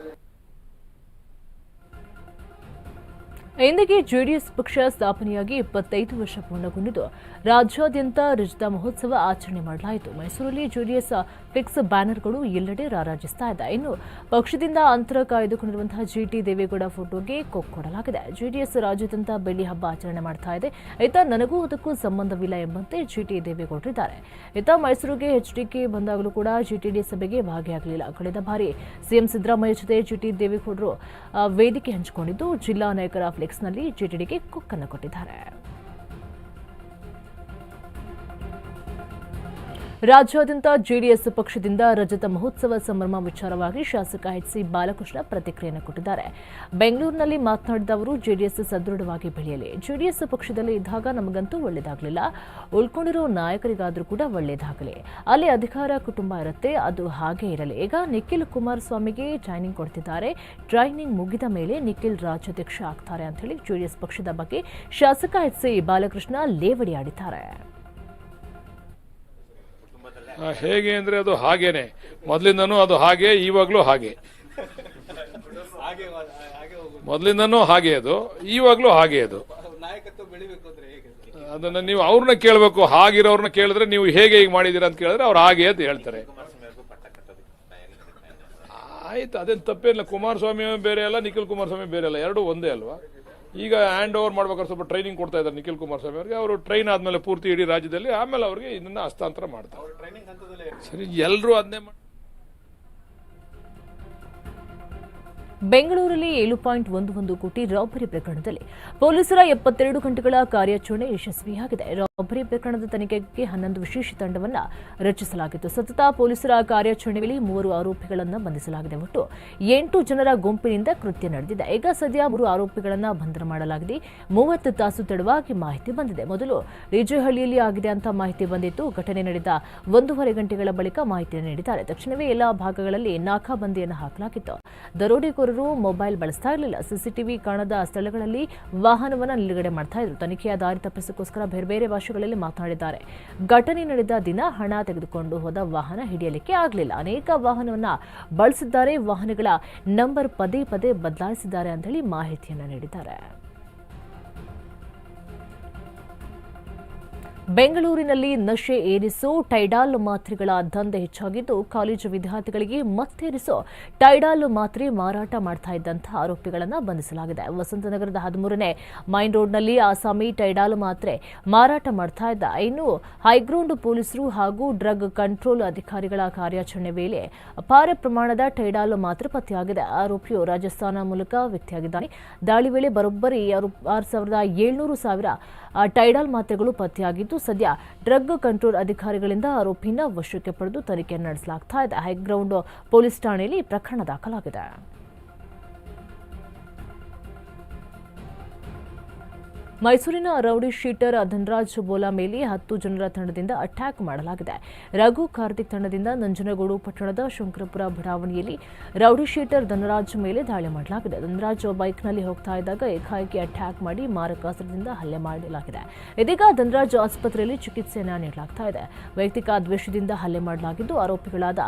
ಇಂದಿಗೆ ಜೆಡಿಎಸ್ ಪಕ್ಷ ಸ್ಥಾಪನೆಯಾಗಿ ಇಪ್ಪತ್ತೈದು ವರ್ಷ ಪೂರ್ಣಗೊಂಡಿದ್ದು. ರಾಜ್ಯಾದ್ಯಂತ ರಜತ ಮಹೋತ್ಸವ ಆಚರಣೆ ಮಾಡಲಾಯಿತು. ಮೈಸೂರಲ್ಲಿ ಜೆಡಿಎಸ್ ಫಿಕ್ಸ್ ಬ್ಯಾನರ್ಗಳು ಎಲ್ಲೆಡೆ ರಾರಾಜಿಸ್ತಾ ಇದೆ. ಇನ್ನು ಪಕ್ಷದಿಂದ ಅಂತರ ಕಾಯ್ದುಕೊಂಡಿರುವಂತಹ ಜಿಟಿ ದೇವೇಗೌಡ ಫೋಟೋಗೆ ಕೊಡಲಾಗಿದೆ ಜೆಡಿಎಸ್ ರಾಜ್ಯಾದ್ಯಂತ ಬೆಳ್ಳಿ ಹಬ್ಬ ಆಚರಣೆ ಮಾಡ್ತಾ ಇದೆ. ಈತ ನನಗೂ ಅದಕ್ಕೂ ಸಂಬಂಧವಿಲ್ಲ ಎಂಬಂತೆ ಜಿಟಿ ದೇವೇಗೌಡರಿದ್ದಾರೆ. ಈತ ಮೈಸೂರಿಗೆ ಎಚ್ಡಿಕೆ ಬಂದಾಗಲೂ ಕೂಡ ಜಿಟಿಡಿ ಸಭೆಗೆ ಭಾಗಿಯಾಗಲಿಲ್ಲ. ಕಳೆದ ಬಾರಿ ಸಿಎಂ ಸಿದ್ದರಾಮಯ್ಯ ಜೊತೆ ಜಿಟಿ ದೇವೇಗೌಡರು ವೇದಿಕೆ ಹಂಚಿಕೊಂಡಿದ್ದು ಜಿಲ್ಲಾ ನಾಯಕರ ಫ್ಲೆಕ್ಸ್ನಲ್ಲಿ ಜಿಟಿಡಿಗೆ ಕೊಕ್ಕನ್ನು ಕೊಟ್ಟಿದ್ದಾರೆ. ರಾಜ್ಯಾದ್ಯಂತ ಜೆಡಿಎಸ್ ಪಕ್ಷದಿಂದ ರಜತ ಮಹೋತ್ಸವ ಸಂಭ್ರಮ ವಿಚಾರವಾಗಿ ಶಾಸಕ ಎಚ್ ಸಿ ಬಾಲಕೃಷ್ಣ ಪ್ರತಿಕ್ರಿಯೆಯನ್ನು ಕೊಟ್ಟಿದ್ದಾರೆ. ಬೆಂಗಳೂರಿನಲ್ಲಿ ಮಾತನಾಡಿದ ಅವರು, ಜೆಡಿಎಸ್ ಸದೃಢವಾಗಿ ಬೆಳೆಯಲಿ. ಜೆಡಿಎಸ್ ಪಕ್ಷದಲ್ಲಿ ಇದ್ದಾಗ ನಮಗಂತೂ ಒಳ್ಳೆಯದಾಗಲಿಲ್ಲ ಉಳ್ಕೊಂಡಿರೋ ನಾಯಕರಿಗಾದರೂ ಕೂಡ ಒಳ್ಳೆಯದಾಗಲಿ ಅಲ್ಲಿ ಅಧಿಕಾರ ಕುಟುಂಬ ಇರುತ್ತೆ, ಅದು ಹಾಗೆ ಇರಲಿ. ಈಗ ನಿಖಿಲ್ ಕುಮಾರಸ್ವಾಮಿಗೆ ಟ್ರೈನಿಂಗ್ ಕೊಡ್ತಿದ್ದಾರೆ. ಟ್ರೈನಿಂಗ್ ಮುಗಿದ ಮೇಲೆ ನಿಖಿಲ್ ರಾಜ್ಯಾಧ್ಯಕ್ಷ ಆಗ್ತಾರೆ ಅಂತ ಹೇಳಿ ಜೆಡಿಎಸ್ ಪಕ್ಷದ ಬಗ್ಗೆ ಶಾಸಕ ಎಚ್ ಸಿ ಬಾಲಕೃಷ್ಣ ಲೇವಡಿ ಆಡಿದ್ದಾರೆ ಹೇಗೆ ಅಂದ್ರೆ ಅದು ಹಾಗೇನೆ. ಮೊದಲಿಂದನೂ ಅದು ಹಾಗೆ ಇವಾಗ್ಲೂ ಹಾಗೆ. ಮೊದಲಿಂದನೂ ಹಾಗೆ ಅದು ಇವಾಗ್ಲೂ ಹಾಗೆ ಅದು. ಅದನ್ನ ನೀವು ಅವ್ರನ್ನ ಕೇಳಬೇಕು, ಹಾಗಿರೋರ್ನ ಕೇಳಿದ್ರೆ ನೀವು ಹೇಗೆ ಈಗ ಮಾಡಿದ್ದೀರಾ ಅಂತ ಕೇಳಿದ್ರೆ ಅವ್ರು ಹಾಗೆ ಅಂತ ಹೇಳ್ತಾರೆ. ಆಯ್ತು, ಅದೇನು ತಪ್ಪೇನಿಲ್ಲ. ಕುಮಾರಸ್ವಾಮಿ ಬೇರೆ ಅಲ್ಲ, ನಿಖಿಲ್ ಕುಮಾರಸ್ವಾಮಿ ಬೇರೆ ಅಲ್ಲ, ಎರಡೂ ಒಂದೇ ಅಲ್ವಾ? ಈಗ ಹ್ಯಾಂಡ್ ಓವರ್ ಮಾಡ್ಬೇಕಾದ್ರೆ ಸ್ವಲ್ಪ ಟ್ರೈನಿಂಗ್ ಕೊಡ್ತಾ ಇದ್ದಾರೆ ನಿಖಿಲ್ ಕುಮಾರಸ್ವಾಮಿ ಅವರಿಗೆ. ಅವರು ಟ್ರೈನ್ ಆದ್ಮೇಲೆ ಪೂರ್ತಿ ಇಡೀ ರಾಜ್ಯದಲ್ಲಿ ಆಮೇಲೆ ಅವರಿಗೆ ಇದನ್ನ ಹಸ್ತಾಂತರ ಮಾಡ್ತಾರೆ. ಸರಿ ಎಲ್ಲರೂ ಅದನ್ನೇ ಮಾಡಿ ಬೆಂಗಳೂರಲ್ಲಿ ಏಳು ಪಾಯಿಂಟ್ ಒಂದು ಒಂದು ಕೋಟಿ ರಾಬರಿ ಪ್ರಕರಣದಲ್ಲಿ ಪೊಲೀಸರ ಎಪ್ಪತ್ತೆರಡು ಗಂಟೆಗಳ ಕಾರ್ಯಾಚರಣೆ ಯಶಸ್ವಿಯಾಗಿದೆ. ರಾಬರಿ ಪ್ರಕರಣದ ತನಿಖೆಗೆ ಹನ್ನೊಂದು ವಿಶೇಷ ತಂಡವನ್ನು ರಚಿಸಲಾಗಿತ್ತು. ಸತತ ಪೊಲೀಸರ ಕಾರ್ಯಾಚರಣೆಯಲ್ಲಿ ಮೂವರು ಆರೋಪಿಗಳನ್ನು ಬಂಧಿಸಲಾಗಿದೆ. ಒಟ್ಟು ಎಂಟು ಜನರ ಗುಂಪಿನಿಂದ ಕೃತ್ಯ ನಡೆದಿದೆ. ಈಗ ಸದ್ಯ ಮೂರು ಆರೋಪಿಗಳನ್ನು ಬಂಧನ ಮಾಡಲಾಗಿದೆ. ಮೂವತ್ತು ತಾಸು ತಡವಾಗಿ ಮಾಹಿತಿ ಬಂದಿದೆ. ಮೊದಲು ಡಿಜೆಹಳ್ಳಿಯಲ್ಲಿ ಆಗಿದೆ ಅಂತ ಮಾಹಿತಿ ಬಂದಿತ್ತು. ಘಟನೆ ನಡೆದ ಒಂದೂವರೆ ಗಂಟೆಗಳ ಬಳಿಕ ಮಾಹಿತಿ ನೀಡಿದ್ದಾರೆ. ತಕ್ಷಣವೇ ಎಲ್ಲಾ ಭಾಗಗಳಲ್ಲಿ ನಾಕಾಬಂದಿಯನ್ನು ಹಾಕಲಾಗಿತ್ತು. ದರೋಡೆಕೋರರು ಮೊಬೈಲ್ ಬಳಸ್ತಾ ಇರಲಿಲ್ಲ. ಸಿಸಿಟಿವಿ ಕಾಣದ ಸ್ಥಳಗಳಲ್ಲಿ ವಾಹನವನ್ನು ನಿಲುಗಡೆ ಮಾಡ್ತಾ ಇದ್ರು. ತನಿಖೆಯ ದಾರಿ ತಪ್ಪಿಸೋಕ್ಕೋಸ್ಕರ ಬೇರೆ ಬೇರೆ ಭಾಷೆಗಳಲ್ಲಿ ಮಾತನಾಡಿದ್ದಾರೆ. ಘಟನೆ ನಡೆದ ದಿನ ಹಣ ತೆಗೆದುಕೊಂಡು ಹೋದ ವಾಹನ ಹಿಡಿಯಲಿಕ್ಕೆ ಆಗಲಿಲ್ಲ. ಅನೇಕ ವಾಹನವನ್ನ ಬಳಸಿದ್ದಾರೆ. ವಾಹನಗಳ ನಂಬರ್ ಪದೇ ಪದೇ ಬದಲಾಯಿಸಿದ್ದಾರೆ ಅಂತ ಹೇಳಿ ಮಾಹಿತಿಯನ್ನು ನೀಡಿದ್ದಾರೆ. ಬೆಂಗಳೂರಿನಲ್ಲಿ ನಶೆ ಏರಿಸೋ ಟೈಡಾಲ್ ಮಾತ್ರೆಗಳ ದಂಧೆ ಹೆಚ್ಚಾಗಿದ್ದು ಕಾಲೇಜು ವಿದ್ಯಾರ್ಥಿಗಳಿಗೆ ಮತ್ತೇರಿಸೋ ಟೈಡಾಲ್ ಮಾತ್ರೆ ಮಾರಾಟ ಮಾಡ್ತಾ ಇದ್ದಂತಹ ಆರೋಪಿಗಳನ್ನು ಬಂಧಿಸಲಾಗಿದೆ. ವಸಂತನಗರದ ಹದಿಮೂರನೇ ಮೈನ್ ರೋಡ್ನಲ್ಲಿ ಆಸಾಮಿ ಟೈಡಾಲ್ ಮಾತ್ರೆ ಮಾರಾಟ ಮಾಡ್ತಾ ಇದ್ದ. ಇನ್ನು ಹೈಗ್ರೌಂಡ್ ಪೊಲೀಸರು ಹಾಗೂ ಡ್ರಗ್ ಕಂಟ್ರೋಲ್ ಅಧಿಕಾರಿಗಳ ಕಾರ್ಯಾಚರಣೆ ವೇಳೆ ಅಪಾರ ಪ್ರಮಾಣದ ಟೈಡಾಲ್ ಮಾತ್ರೆ ಪತ್ತೆಯಾಗಿದೆ. ಆರೋಪಿಯು ರಾಜಸ್ಥಾನ ಮೂಲಕ ವ್ಯಕ್ತಿಯಾಗಿದ್ದಾನೆ. ದಾಳಿ ವೇಳೆ ಬರೋಬ್ಬರಿ ಆರು ಸಾವಿರದ ಏಳ್ನೂರು ಸಾವಿರ ಟೈಡಾಲ್ ಮಾತ್ರೆಗಳು ಪತ್ತೆಯಾಗಿದ್ದು, ಸದ್ಯ ಡ್ರಗ್ ಕಂಟ್ರೋಲ್ ಅಧಿಕಾರಿಗಳಿಂದ ಆರೋಪಿನ ವಶಕ್ಕೆ ಪಡೆದು ತನಿಖೆ ನಡೆಸಲಾಗ್ತಾ ಇದೆ. ಹೈಗ್ರೌಂಡ್ ಪೊಲೀಸ್ ಠಾಣೆಯಲ್ಲಿ ಪ್ರಕರಣ ದಾಖಲಾಗಿದೆ. ಮೈಸೂರಿನ ರೌಡಿ ಶೀಟರ್ ಧನರಾಜ್ ಬೋಲಾ ಮೇಲೆ ಹತ್ತು ಜನರ ತಂಡದಿಂದ ಅಟ್ಯಾಕ್ ಮಾಡಲಾಗಿದೆ. ರಘು ಕಾರ್ತಿಕ್ ತಂಡದಿಂದ ನಂಜನಗೂಡು ಪಟ್ಟಣದ ಶಂಕರಪುರ ಬಡಾವಣೆಯಲ್ಲಿ ರೌಡಿ ಶೀಟರ್ ಧನರಾಜ್ ಮೇಲೆ ದಾಳಿ ಮಾಡಲಾಗಿದೆ. ಧನರಾಜ್ ಬೈಕ್ನಲ್ಲಿ ಹೋಗ್ತಾ ಇದ್ದಾಗ ಏಕಾಏಕಿ ಅಟ್ಯಾಕ್ ಮಾಡಿ ಮಾರಕಾಸ್ತ್ರದಿಂದ ಹಲ್ಲೆ ಮಾಡಲಾಗಿದೆ. ಇದೀಗ ಧನರಾಜ್ ಆಸ್ಪತ್ರೆಯಲ್ಲಿ ಚಿಕಿತ್ಸೆಯನ್ನು ನೀಡಲಾಗ್ತಾ ಇದೆ. ವೈಯಕ್ತಿಕ ದ್ವೇಷದಿಂದ ಹಲ್ಲೆ ಮಾಡಲಾಗಿದ್ದು ಆರೋಪಿಗಳಾದ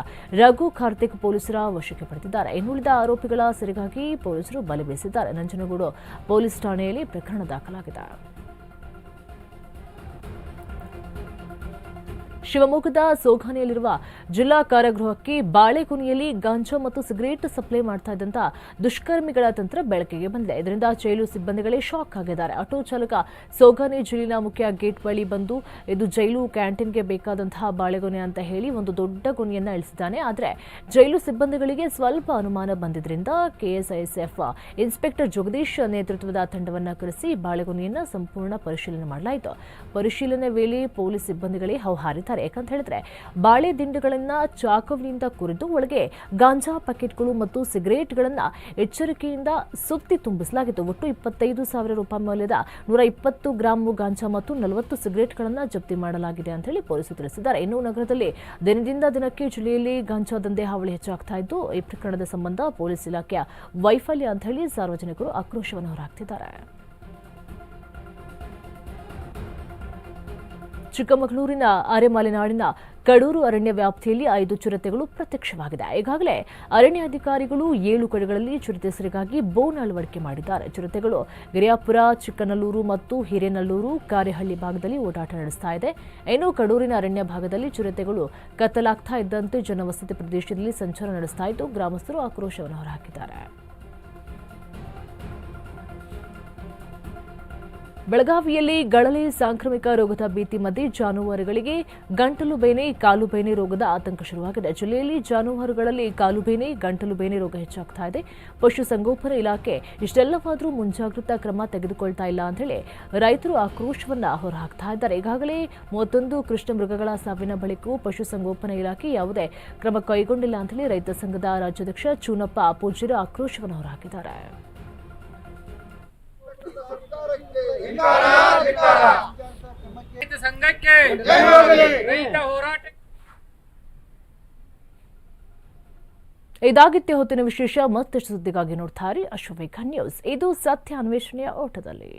ರಘು ಕಾರ್ತಿಕ್ ಪೊಲೀಸರ ವಶಕ್ಕೆ ಪಡೆದಿದ್ದಾರೆ. ಇನ್ನುಳಿದ ಆರೋಪಿಗಳ ಸೆರೆಗಾಗಿ ಪೊಲೀಸರು ಬಲೆ ಬೀಸಿದ್ದಾರೆ. ನಂಜನಗೂಡು ಪೊಲೀಸ್ ಠಾಣೆಯಲ್ಲಿ ಪ್ರಕರಣ ದಾಖಲಾಗಿದೆ. that. ಶಿವಮೊಗ್ಗದ ಸೋಘಾನೆಯಲ್ಲಿರುವ ಜಿಲ್ಲಾ ಕಾರಾಗೃಹಕ್ಕೆ ಬಾಳೆಕೊನೆಯಲ್ಲಿ ಗಾಂಜಾ ಮತ್ತು ಸಿಗರೇಟ್ ಸಪ್ಲೈ ಮಾಡ್ತಾ ಇದ್ದಂತ ದುಷ್ಕರ್ಮಿಗಳ ತಂತ್ರ ಬೆಳಕಿಗೆ ಬಂದಿದೆ. ಇದರಿಂದ ಜೈಲು ಸಿಬ್ಬಂದಿಗಳೇ ಶಾಕ್ ಆಗಿದ್ದಾರೆ. ಆಟೋ ಚಾಲಕ ಸೋಘಾನೆ ಜೈಲಿನ ಮುಖ್ಯ ಗೇಟ್ ಬಳಿ ಬಂದು ಇದು ಜೈಲು ಕ್ಯಾಂಟೀನ್ಗೆ ಬೇಕಾದಂತಹ ಬಾಳೆಗೊನೆ ಅಂತ ಹೇಳಿ ಒಂದು ದೊಡ್ಡ ಗೊನೆಯನ್ನ ಇಳಿಸಿದ್ದಾನೆ. ಆದರೆ ಜೈಲು ಸಿಬ್ಬಂದಿಗಳಿಗೆ ಸ್ವಲ್ಪ ಅನುಮಾನ ಬಂದಿದ್ರಿಂದ ಕೆಎಸ್ಐಎಸ್ಎಫ್ ಇನ್ಸ್ಪೆಕ್ಟರ್ ಜಗದೀಶ್ ನೇತೃತ್ವದ ತಂಡವನ್ನ ಕರೆಸಿ ಬಾಳೆಗೊನೆಯನ್ನ ಸಂಪೂರ್ಣ ಪರಿಶೀಲನೆ ಮಾಡಲಾಯಿತು. ಪರಿಶೀಲನೆ ವೇಳೆ ಪೊಲೀಸ್ ಸಿಬ್ಬಂದಿಗಳೇ ಹೌಹಾರಿದ್ದಾರೆ. ಯಾಕಂತ ಹೇಳಿದ್ರೆ ಬಾಳೆ ದಿಂಡುಗಳನ್ನ ಚಾಕುವಿನಿಂದ ಕುರಿದು ಒಳಗೆ ಗಾಂಜಾ ಪ್ಯಾಕೆಟ್ಗಳು ಮತ್ತು ಸಿಗರೇಟ್ಗಳನ್ನ ಎಚ್ಚರಿಕೆಯಿಂದ ಸುತ್ತಿ ತುಂಬಿಸಲಾಗಿತ್ತು. ಒಟ್ಟು ಇಪ್ಪತ್ತೈದು ಸಾವಿರ ರೂಪಾಯಿ ಮೌಲ್ಯದ ನೂರ ಇಪ್ಪತ್ತು ಗ್ರಾಮು ಗಾಂಜಾ ಮತ್ತು ನಲವತ್ತು ಸಿಗರೇಟ್ಗಳನ್ನ ಜಪ್ತಿ ಮಾಡಲಾಗಿದೆ ಅಂತ ಹೇಳಿ ಪೊಲೀಸರು ತಿಳಿಸಿದ್ದಾರೆ. ಇನ್ನು ನಗರದಲ್ಲಿ ದಿನದಿಂದ ದಿನಕ್ಕೆ ಜಿಲ್ಲೆಯಲ್ಲಿ ಗಾಂಜಾ ದಂಧೆ ಹಾವಳಿ ಹೆಚ್ಚಾಗ್ತಾ ಇದ್ದು, ಈ ಪ್ರಕರಣದ ಸಂಬಂಧ ಪೊಲೀಸ್ ಇಲಾಖೆಯ ವೈಫಲ್ಯ ಅಂತ ಹೇಳಿ ಸಾರ್ವಜನಿಕರು ಆಕ್ರೋಶವನ್ನು ಹೊರಹಾಕ್ತಿದ್ದಾರೆ. ಚಿಕ್ಕಮಗಳೂರಿನ ಅರೆಮಲೆನಾಡಿನ ಕಡೂರು ಅರಣ್ಯ ವ್ಯಾಪ್ತಿಯಲ್ಲಿ ಐದು ಚಿರತೆಗಳು ಪ್ರತ್ಯಕ್ಷವಾಗಿದೆ. ಈಗಾಗಲೇ ಅರಣ್ಯಾಧಿಕಾರಿಗಳು ಏಳು ಕಡೆಗಳಲ್ಲಿ ಚಿರತೆ ಸೆರೆಗಾಗಿ ಬೋನ್ ಅಳವಡಿಕೆ ಮಾಡಿದ್ದಾರೆ. ಚಿರತೆಗಳು ಗಿರಿಯಾಪುರ, ಚಿಕ್ಕನಲ್ಲೂರು ಮತ್ತು ಹಿರೇನಲ್ಲೂರು, ಕಾರೆಹಳ್ಳಿ ಭಾಗದಲ್ಲಿ ಓಡಾಟ ನಡೆಸ್ತಾ ಇದೆ. ಇನ್ನು ಕಡೂರಿನ ಅರಣ್ಯ ಭಾಗದಲ್ಲಿ ಚಿರತೆಗಳು ಕತ್ತಲಾಗ್ತಾ ಇದ್ದಂತೆ ಜನವಸತಿ ಪ್ರದೇಶದಲ್ಲಿ ಸಂಚಾರ ನಡೆಸ್ತಾ ಇದ್ದು, ಗ್ರಾಮಸ್ಥರು ಆಕ್ರೋಶವನ್ನು ಹೊರಹಾಕಿದ್ದಾರೆ. ಬೆಳಗಾವಿಯಲ್ಲಿ ಗಳಲೆ ಸಾಂಕ್ರಾಮಿಕ ರೋಗದ ಭೀತಿ ಮಧ್ಯೆ ಜಾನುವಾರುಗಳಿಗೆ ಗಂಟಲು ಬೇನೆ, ಕಾಲು ಬೇನೆ ರೋಗದ ಆತಂಕ ಶುರುವಾಗಿದೆ. ಜಿಲ್ಲೆಯಲ್ಲಿ ಜಾನುವಾರುಗಳಲ್ಲಿ ಕಾಲು ಬೇನೆ, ಗಂಟಲು ಬೇನೆ ರೋಗ ಹೆಚ್ಚಾಗ್ತಾ ಇದೆ. ಪಶುಸಂಗೋಪನಾ ಇಲಾಖೆ ಇಷ್ಟೆಲ್ಲವಾದರೂ ಮುಂಜಾಗ್ರತಾ ಕ್ರಮ ತೆಗೆದುಕೊಳ್ತಾ ಇಲ್ಲ ಅಂತ ಹೇಳಿ ರೈತರು ಆಕ್ರೋಶವನ್ನ ಹೊರಹಾಕ್ತಾ ಇದ್ದಾರೆ. ಈಗಾಗಲೇ ಮೂವತ್ತೊಂದು ಕೃಷ್ಣ ಮೃಗಗಳ ಸಾವಿನ ಬಳಿಕವೂ ಪಶುಸಂಗೋಪನಾ ಇಲಾಖೆ ಯಾವುದೇ ಕ್ರಮ ಕೈಗೊಂಡಿಲ್ಲ ಅಂತ ಹೇಳಿ ರೈತ ಸಂಘದ ರಾಜ್ಯಾಧ್ಯಕ್ಷ ಚೂನಪ್ಪ ಪೂಜ್ಯರು ಆಕ್ರೋಶವನ್ನು ಹೊರಹಾಕಿದ್ದಾರೆ. ಸಂಘಕ್ಕೆ ರೈತ ಹೋರಾಟ ಇದಾಗಿತ್ತೆ ಹೊತ್ತಿನ ವಿಶೇಷ ಮತ್ತಷ್ಟು ಸುದ್ದಿಗಾಗಿ ನೋಡ್ತಾರೆ ಅಶ್ವಮೇಘ ನ್ಯೂಸ್. ಇದು ಸತ್ಯ ಅನ್ವೇಷಣೆಯ ಓಟದಲ್ಲಿ.